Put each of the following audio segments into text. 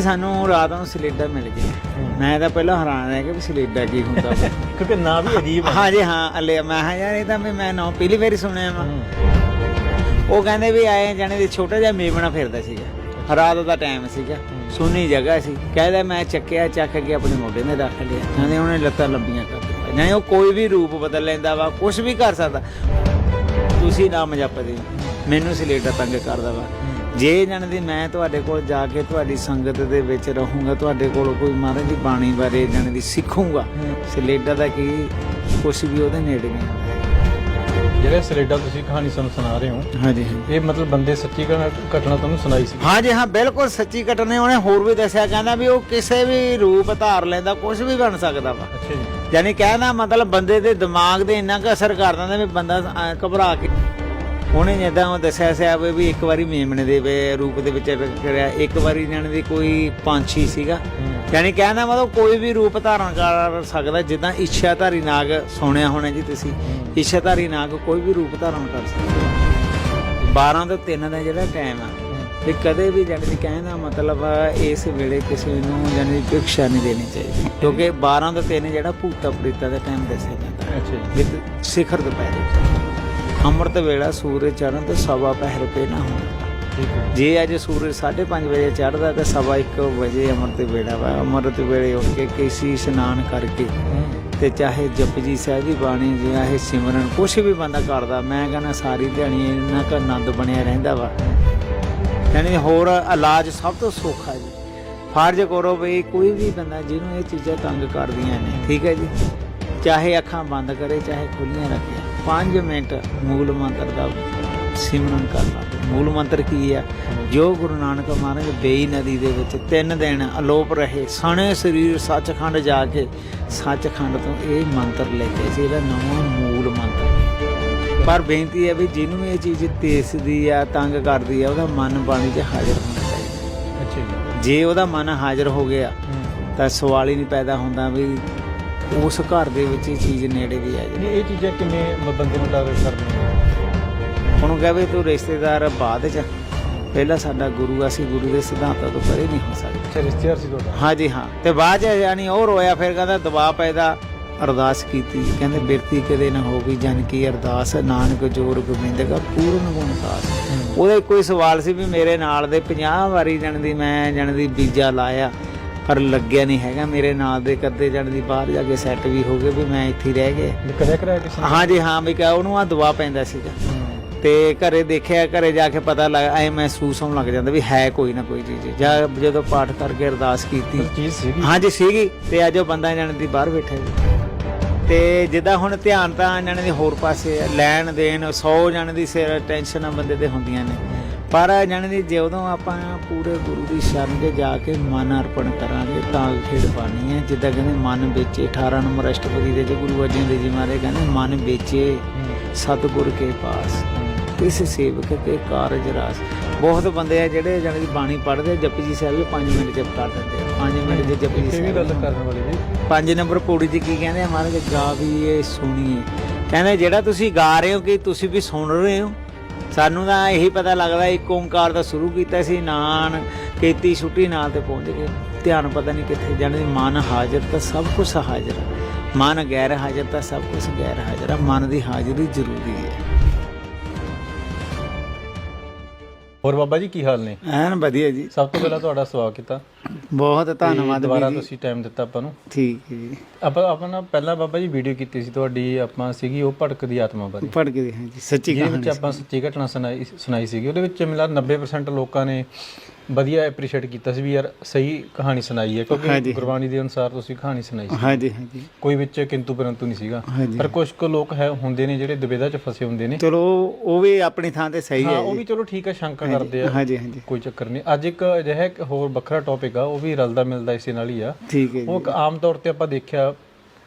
ਸਾਨੂੰ ਰਾਤ ਨੂੰ ਸਲੇਡਾ ਮਿਲ ਗਿਆ। ਮੈਂ ਤਾਂ ਪਹਿਲਾਂ ਹੈਰਾਨ ਰਹਿ ਗਿਆ ਵੀ ਸਲੇਡਾ ਕੀ ਹੁੰਦਾ ਵਾ। ਕਿਉਂਕਿ ਨਾਂ ਵੀ ਅਜੀਬ ਹੈ ਹਾਂ ਜੀ ਹਾਂ ਲੈ ਮੈਂ ਕਿਹਾ ਯਾਰ ਇਹ ਤਾਂ ਵੀ ਮੈਂ ਨਾ ਪਹਿਲੀ ਵਾਰੀ ਸੁਣਿਆ ਵਾ। ਉਹ ਕਹਿੰਦੇ ਵੀ ਆਏ ਜਾਣੇ ਦੇ ਛੋਟਾ ਜਿਹਾ ਮੇਮਣਾ ਫਿਰਦਾ ਸੀਗਾ। ਰਾਤ ਦਾ ਟਾਈਮ ਸੀਗਾ। ਸੁੰਨੀ ਜਗ੍ਹਾ ਸੀ। ਕਹਿੰਦਾ ਮੈਂ ਚੱਕਿਆ ਚੱਕ ਕੇ ਆਪਣੇ ਮੋਢੇ 'ਤੇ ਰੱਖ ਲਿਆ। ਕਹਿੰਦੇ ਉਹਨੇ ਲੱਤਾਂ ਲੰਬੀਆਂ ਕਰ ਦਿੱਤੀਆਂ। ਜਾਣੀ ਉਹ ਕੋਈ ਵੀ ਰੂਪ ਬਦਲ ਲੈਂਦਾ ਵਾ ਕੁਝ ਵੀ ਕਰ ਸਕਦਾ। ਤੁਸੀਂ ਨਾਮ ਜਪਦੇ ਹੋ। ਮੈਨੂੰ ਸਲੇਡਾ ਤੰਗ ਕਰਦਾ ਵਾ। ਜੇ ਜਾਣਦੀ ਮੈਂ ਤੁਹਾਡੇ ਕੋਲ ਜਾ ਕੇ ਤੁਹਾਡੀ ਸੰਗਤ ਦੇ ਵਿੱਚ ਰਹੂੰਗਾ ਤੁਹਾਡੇ ਕੋਲ ਕੋਈ ਮਹਾਰਾਜ ਦੀ ਬਾਣੀ ਬਾਰੇ ਜਾਣਦੀ ਸਿੱਖੂੰਗਾ ਸਲੇਡਾ ਦਾ ਕੀ ਕੁਝ ਵੀ ਉਹਦੇ ਨੇੜੇ ਨਹੀਂ। ਜਿਹੜੇ ਸਲੇਡਾ ਤੁਸੀਂ ਕਹਾਣੀ ਸਾਨੂੰ ਸੁਣਾ ਰਹੇ ਹੋ ਹਾਂਜੀ ਹਾਂਜੀ। ਇਹ ਮਤਲਬ ਬੰਦੇ ਸੱਚੀ ਘਟਨਾ ਤੁਹਾਨੂੰ ਸੁਣਾਈ ਸੀ। ਹਾਂ ਜੀ ਹਾਂ ਬਿਲਕੁਲ ਸੱਚੀ ਘਟਨਾ ਉਹਨੇ ਹੋਰ ਵੀ ਦੱਸਿਆ ਕਹਿੰਦਾ ਵੀ ਉਹ ਕਿਸੇ ਵੀ ਰੂਪ ਧਾਰ ਲੈਂਦਾ ਕੁਝ ਵੀ ਬਣ ਸਕਦਾ ਵਾ। ਅੱਛਾ ਜੀ। ਯਾਨੀ ਕਹਿਣਾ ਮਤਲਬ ਬੰਦੇ ਦੇ ਦਿਮਾਗ ਦੇ ਇੰਨਾ ਕੁ ਅਸਰ ਕਰ ਦਿੰਦਾ ਵੀ ਬੰਦਾ ਘਬਰਾ ਕੇ। ਉਹਨੇ ਜਿੱਦਾਂ ਉਹ ਦੱਸਿਆ ਸਿਆ ਵੀ ਵੀ ਇੱਕ ਵਾਰੀ ਮੇਮਣੇ ਦੇ ਰੂਪ ਦੇ ਵਿੱਚ ਕਰਿਆ। ਇੱਕ ਵਾਰੀ ਜਾਣ ਦੀ ਕੋਈ ਪੰਛੀ ਸੀਗਾ। ਯਾਨੀ ਕਹਿਣਾ ਮਤਲਬ ਕੋਈ ਵੀ ਰੂਪ ਧਾਰਨ ਕਰ ਸਕਦਾ ਜਿੱਦਾਂ ਇੱਛਾਧਾਰੀ ਨਾਗ ਸੁਣਿਆ ਹੋਣਾ ਜੀ ਤੁਸੀਂ। ਇੱਛਾਧਾਰੀ ਨਾਗ ਕੋਈ ਵੀ ਰੂਪ ਧਾਰਨ ਕਰ ਸਕਦਾ। 12 ਤੋਂ 3 ਦਾ ਜਿਹੜਾ ਟਾਈਮ ਆ ਵੀ ਕਦੇ ਵੀ ਜਾਣੀ ਦੀ ਕਹਿਣ ਦਾ ਮਤਲਬ ਇਸ ਵੇਲੇ ਕਿਸੇ ਨੂੰ ਜਾਣੀ ਦੀ ਭਿਕਸ਼ਾ ਨਹੀਂ ਦੇਣੀ ਚਾਹੀਦੀ। ਕਿਉਂਕਿ 12 ਤੋਂ 3 ਜਿਹੜਾ ਭੂਤਾ ਪ੍ਰੀਤਾ ਦਾ ਟਾਈਮ ਦੱਸਿਆ ਜਾਂਦਾ। ਅੱਛਾ ਜੀ। ਵਿਦ ਸਿਖਰ ਦੁਪਹਿਰੇ ਅੰਮ੍ਰਿਤ ਵੇਲਾ ਸੂਰਜ ਚੜ੍ਹਨ ਤੋਂ ਸਵਾ ਪਹਿਰ ਪੇ ਨਾ ਹੁੰਦਾ ਠੀਕ ਹੈ। ਜੇ ਅੱਜ ਸੂਰਜ 5:30 ਵਜੇ ਚੜ੍ਹਦਾ ਤੇ ਸਵਾ 1 ਵਜੇ ਅੰਮ੍ਰਿਤ ਵੇਲਾ ਵਾ। ਅੰਮ੍ਰਿਤ ਵੇਲੇ ਉੱਠ ਕੇ ਕੇਸੀ ਇਸ਼ਨਾਨ ਕਰਕੇ ਤੇ ਚਾਹੇ ਜਪਜੀ ਸਾਹਿਬ ਦੀ ਬਾਣੀ ਚਾਹੇ ਸਿਮਰਨ ਕੁਛ ਵੀ ਬੰਦਾ ਕਰਦਾ ਮੈਂ ਕਹਿੰਦਾ ਸਾਰੀ ਦਿਹਾੜੀ ਇਹਨਾਂ ਦਾ ਆਨੰਦ ਬਣਿਆ ਰਹਿੰਦਾ ਵਾ। ਯਾਨੀ ਹੋਰ ਇਲਾਜ ਸਭ ਤੋਂ ਸੌਖਾ ਜੀ। ਫਰਜ਼ ਕਰੋ ਵੀ ਕੋਈ ਵੀ ਬੰਦਾ ਜਿਹਨੂੰ ਇਹ ਚੀਜ਼ਾਂ ਤੰਗ ਕਰਦੀਆਂ ਨੇ ਠੀਕ ਹੈ ਜੀ? ਚਾਹੇ ਅੱਖਾਂ ਬੰਦ ਕਰੇ ਚਾਹੇ ਖੁੱਲੀਆਂ ਰੱਖੇ। 5 ਮਿੰਟ ਮੂਲ ਮੰਤਰ ਦਾ ਸਿਮਰਨ ਕਰਨਾ। ਮੂਲ ਮੰਤਰ ਕੀ ਹੈ? ਜੋ ਗੁਰੂ ਨਾਨਕ ਮਹਾਰਾਜ ਬੇਈ ਨਦੀ ਦੇ ਵਿੱਚ ਤਿੰਨ ਦਿਨ ਅਲੋਪ ਰਹੇ ਸਣੇ ਸਰੀਰ ਸੱਚਖੰਡ ਜਾ ਕੇ ਸੱਚਖੰਡ ਤੋਂ ਇਹ ਮੰਤਰ ਲੈ ਕੇ ਸੀ ਇਹਦਾ ਨਵਾਂ ਮੂਲ ਮੰਤਰ। ਪਰ ਬੇਨਤੀ ਹੈ ਵੀ ਜਿਹਨੂੰ ਇਹ ਚੀਜ਼ ਤੇਸਦੀ ਆ ਤੰਗ ਕਰਦੀ ਆ ਉਹਦਾ ਮਨ ਬਾਣੀ 'ਚ ਹਾਜ਼ਰ ਹੋਣਾ ਚਾਹੀਦਾ। ਅੱਛਾ ਜੀ। ਜੇ ਉਹਦਾ ਮਨ ਹਾਜ਼ਰ ਹੋ ਗਿਆ ਤਾਂ ਸਵਾਲ ਹੀ ਨਹੀਂ ਪੈਦਾ ਹੁੰਦਾ ਵੀ ਉਸ ਘਰ ਦੇ ਵਿੱਚ ਇਹ ਚੀਜ਼ ਨੇੜੇ ਵੀ ਆ ਜਾਵੇ ਇਹ ਇਹ ਚੀਜ਼ਾਂ ਕਿਵੇਂ ਬੰਦੇ ਨੂੰ ਟਾਰਗੇਟ ਕਰਦੀਆਂ ਉਹਨੂੰ ਕਹੇ ਵੀ ਤੂੰ ਰਿਸ਼ਤੇਦਾਰ ਬਾਅਦ 'ਚ ਪਹਿਲਾਂ ਸਾਡਾ ਗੁਰੂ ਆ, ਅਸੀਂ ਗੁਰੂ ਦੇ ਸਿਧਾਂਤਾਂ ਤੋਂ ਪਰੇ ਨਹੀਂ ਹੋ ਸਕਦੇ। ਅੱਛਾ ਰਿਸ਼ਤੇਦਾਰ ਸੀ ਤੁਹਾਡਾ? ਹਾਂਜੀ ਹਾਂ। ਤੇ ਬਾਅਦ 'ਚ ਯਾਨੀ ਉਹ ਰੋਇਆ ਫਿਰ ਕਹਿੰਦਾ ਦਬਾਅ ਪੈਦਾ ਅਰਦਾਸ ਕੀਤੀ। ਕਹਿੰਦੇ ਬਿਰਤੀ ਕਦੇ ਨਾ ਹੋਗੀ ਜਨ ਕੀ ਅਰਦਾਸ ਨਾਨਕ ਜੋਰ ਗੋਬਿੰਦਗਾ ਪੂਰਨ ਗੁਣ ਖਾਸ ਉਹਦਾ ਇੱਕੋ ਹੀ ਸਵਾਲ ਸੀ ਵੀ ਮੇਰੇ ਨਾਲ ਦੇ 50 ਵਾਰੀ ਜਣ ਦੀ ਮੈਂ ਜਣ ਦੀ ਬੀਜਾ ਲਾਇਆ। ਪਰ ਲੱਗਿਆ ਨਹੀਂ ਹੈਗਾ। ਮੇਰੇ ਨਾਲ ਦੇ ਕਦੇ ਜਣ ਦੀ ਬਾਹਰ ਜਾ ਕੇ ਸੈੱਟ ਵੀ ਹੋ ਗਏ ਵੀ ਮੈਂ ਇੱਥੇ ਹੀ ਰਹਿ ਗਿਆ। ਕਰਿਆ ਕਰਾਇਆ ਕਿਸੇ ਨੇ? ਹਾਂਜੀ ਹਾਂ ਵੀ ਕਿਹਾ ਉਹਨੂੰ ਆ ਦਵਾ ਪੈਂਦਾ ਸੀਗਾ। ਤੇ ਘਰੇ ਦੇਖਿਆ ਘਰੇ ਜਾ ਕੇ ਪਤਾ ਲੱਗ ਐ ਮਹਿਸੂਸ ਹੋਣ ਲੱਗ ਜਾਂਦਾ ਵੀ ਹੈ ਕੋਈ ਨਾ ਕੋਈ ਚੀਜ਼। ਜਾਂ ਜਦੋਂ ਪਾਠ ਕਰਕੇ ਅਰਦਾਸ ਕੀਤੀ। ਚੀਜ਼ ਸੀਗੀ। ਹਾਂਜੀ ਸੀਗੀ। ਤੇ ਅੱਜ ਉਹ ਬੰਦਾ ਜਾਣ ਦੀ ਬਾਹਰ ਬੈਠਾ ਜੀ। ਤੇ ਜਿੱਦਾਂ ਹੁਣ ਧਿਆਨ ਤਾਂ ਜਾਣ ਦੀ ਹੋਰ ਪਾਸੇ ਆ, ਲੈਣ ਦੇਣ 100 ਜਾਣ ਦੀ ਸਿਰ ਟੈਨਸ਼ਨਾਂ ਬੰਦੇ ਦੇ ਹੁੰਦੀਆਂ ਨੇ। ਪਰ ਜਾਣ ਦੀ ਜਦੋਂ ਆਪਾਂ ਪੂਰੇ ਗੁਰੂ ਦੀ ਸ਼ਰਨ 'ਚ ਜਾ ਕੇ ਮਨ ਅਰਪਣ ਕਰਾਂਗੇ ਤਾਂ ਖੇਡ ਪਾਣੀ ਹੈ। ਜਿੱਦਾਂ ਕਹਿੰਦੇ ਮਨ ਵੇਚੇ 18 ਨੰਬਰ ਅਸ਼ਟਪਦੀ ਦੇ ਗੁਰੂ ਅਰਜਨ ਦੇਵ ਜੀ ਮਹਾਰਾਜ ਕਹਿੰਦੇ ਮਨ ਵੇਚੇ ਸਤਿਗੁਰ ਕੇ ਪਾਸ। ਇਸ ਸੇਵਕ ਕੇ ਕਾਰਜ ਰਾਸ। ਬਹੁਤ ਬੰਦੇ ਆ ਜਿਹੜੇ ਜਾਣੀ ਦੀ ਬਾਣੀ ਪੜ੍ਹਦੇ ਆ, ਜਪਜੀ ਜੀ ਸਾਹਿਬ 5 ਮਿੰਟ ਜਪ ਕਰ ਦਿੰਦੇ ਆ। 5 ਮਿੰਟ ਦੇ ਜਪਜੀ ਜੀ ਵੀ ਗੱਲ ਸਾਹਿਬ ਕਰਨ ਵਾਲੀ ਜੀ ਪੰਜ ਨੰਬਰ ਪੌੜੀ 'ਚ ਕੀ ਕਹਿੰਦੇ ਆ ਮਹਾਰਾਜ? ਗਾ ਵੀ ਇਹ ਸੁਣੀਏ। ਕਹਿੰਦੇ ਜਿਹੜਾ ਤੁਸੀਂ ਗਾ ਰਹੇ ਹੋ ਕਿ ਤੁਸੀਂ ਵੀ ਸੁਣ ਰਹੇ ਹੋ ਸਾਨੂੰ ਤਾਂ ਇਹੀ ਪਤਾ ਲੱਗਦਾ ਇੱਕ ਓੰਕਾਰ ਦਾ ਸ਼ੁਰੂ ਕੀਤਾ ਸੀ, ਨਾਨ ਕੀਤੀ ਛੁੱਟੀ ਨਾਲ ਤੇ ਪਹੁੰਚ ਗਏ। ਧਿਆਨ ਪਤਾ ਨਹੀਂ ਕਿੱਥੇ ਜਾਣੇ ਮਨ ਹਾਜ਼ਰ ਤਾਂ ਸਭ ਕੁਝ ਹਾਜ਼ਰ ਹੈ ਮਨ ਗੈਰ ਹਾਜ਼ਰ ਤਾਂ ਸਭ ਕੁਝ ਗੈਰ ਹਾਜ਼ਰ ਹੈ ਮਨ ਦੀ ਹਾਜ਼ਰੀ ਜ਼ਰੂਰੀ ਹੈ। ਹੋਰ ਬਾਬਾ ਜੀ ਕੀ ਹਾਲ ਨੇ? ਐਨ ਵਧੀਆ ਜੀ। ਸਭ ਤੋਂ ਪਹਿਲਾਂ ਤੁਹਾਡਾ ਸਵਾਗਤ ਕੀਤਾ। ਬਹੁਤ ਧੰਨਵਾਦ ਦੁਬਾਰਾ ਵੀਰ ਜੀ। ਤੁਸੀਂ ਟਾਈਮ ਦਿੱਤਾ ਆਪਾਂ ਨੂੰ। ਠੀਕ ਹੈ ਜੀ। ਆਪਾਂ ਆਪਾਂ ਨਾ ਪਹਿਲਾਂ ਬਾਬਾ ਜੀ ਵੀਡੀਓ ਕੀਤੀ ਸੀ ਤੁਹਾਡੀ ਆਪਾਂ ਸੀਗੀ ਉਹ ਭੜਕਦੀ ਆਤਮਾ ਬਾਰੇ। ਪੜ ਕੇ ਹਾਂ ਜੀ ਸੱਚੀ ਜਿਹਦੇ ਕਹਾਣੀ ਵਿੱਚ ਆਪਾਂ ਸੱਚੀ ਘਟਨਾ ਸੁਣਾਈ ਸੁਣਾਈ ਸੀਗੀ। ਉਹਦੇ ਵਿੱਚ ਮਿਲਾ 90% ਲੋਕਾਂ ਨੇ ਵਧੀਆ ਐਪਰੀਸ਼ੀਏਟ ਕੀਤਾ ਸੀ ਵੀ ਯਾਰ ਸਹੀ ਕਹਾਣੀ ਸੁਣਾਈ ਹੈ ਕਿਉਂਕਿ ਹਾਂਜੀ। ਗੁਰਬਾਣੀ ਦੇ ਅਨੁਸਾਰ ਤੁਸੀਂ ਕਹਾਣੀ ਸੁਣਾਈ ਸੀ। ਹਾਂਜੀ ਹਾਂਜੀ। ਕੋਈ ਵਿੱਚ ਕਿੰਤੂ ਪਰੰਤੂ ਨਹੀਂ ਸੀਗਾ। ਹਾਂਜੀ। ਪਰ ਕੁਝ ਕੁ ਲੋਕ ਹੈ ਹੁੰਦੇ ਨੇ ਜਿਹੜੇ ਦੁਬਿਧਾ 'ਚ ਫਸੇ ਹੁੰਦੇ ਨੇ। ਚਲੋ ਉਹ ਵੀ ਆਪਣੀ ਥਾਂ ਤੇ ਸਹੀ ਹਾਂ ਹੈ ਉਹ ਵੀ ਚਲੋ ਠੀਕ ਹੈ ਸ਼ੰਕਾ ਕਰਦੇ ਆ। ਹਾਂਜੀ ਹਾਂਜੀ। ਕੋਈ ਚੱਕਰ ਨਹੀਂ। ਅੱਜ ਇੱਕ ਅਜਿਹਾ ਇੱਕ ਹੋਰ ਵੱਖਰਾ ਟੌਪਿਕ ਆ ਉਹ ਵੀ ਰਲਦਾ ਮਿਲਦਾ ਇਸੇ ਨਾਲ ਹੀ ਆ। ਠੀਕ ਹੈ ਉਹ ਇੱਕ ਆਮ ਤੌਰ ਤੇ ਆਪਾਂ ਦੇਖਿਆ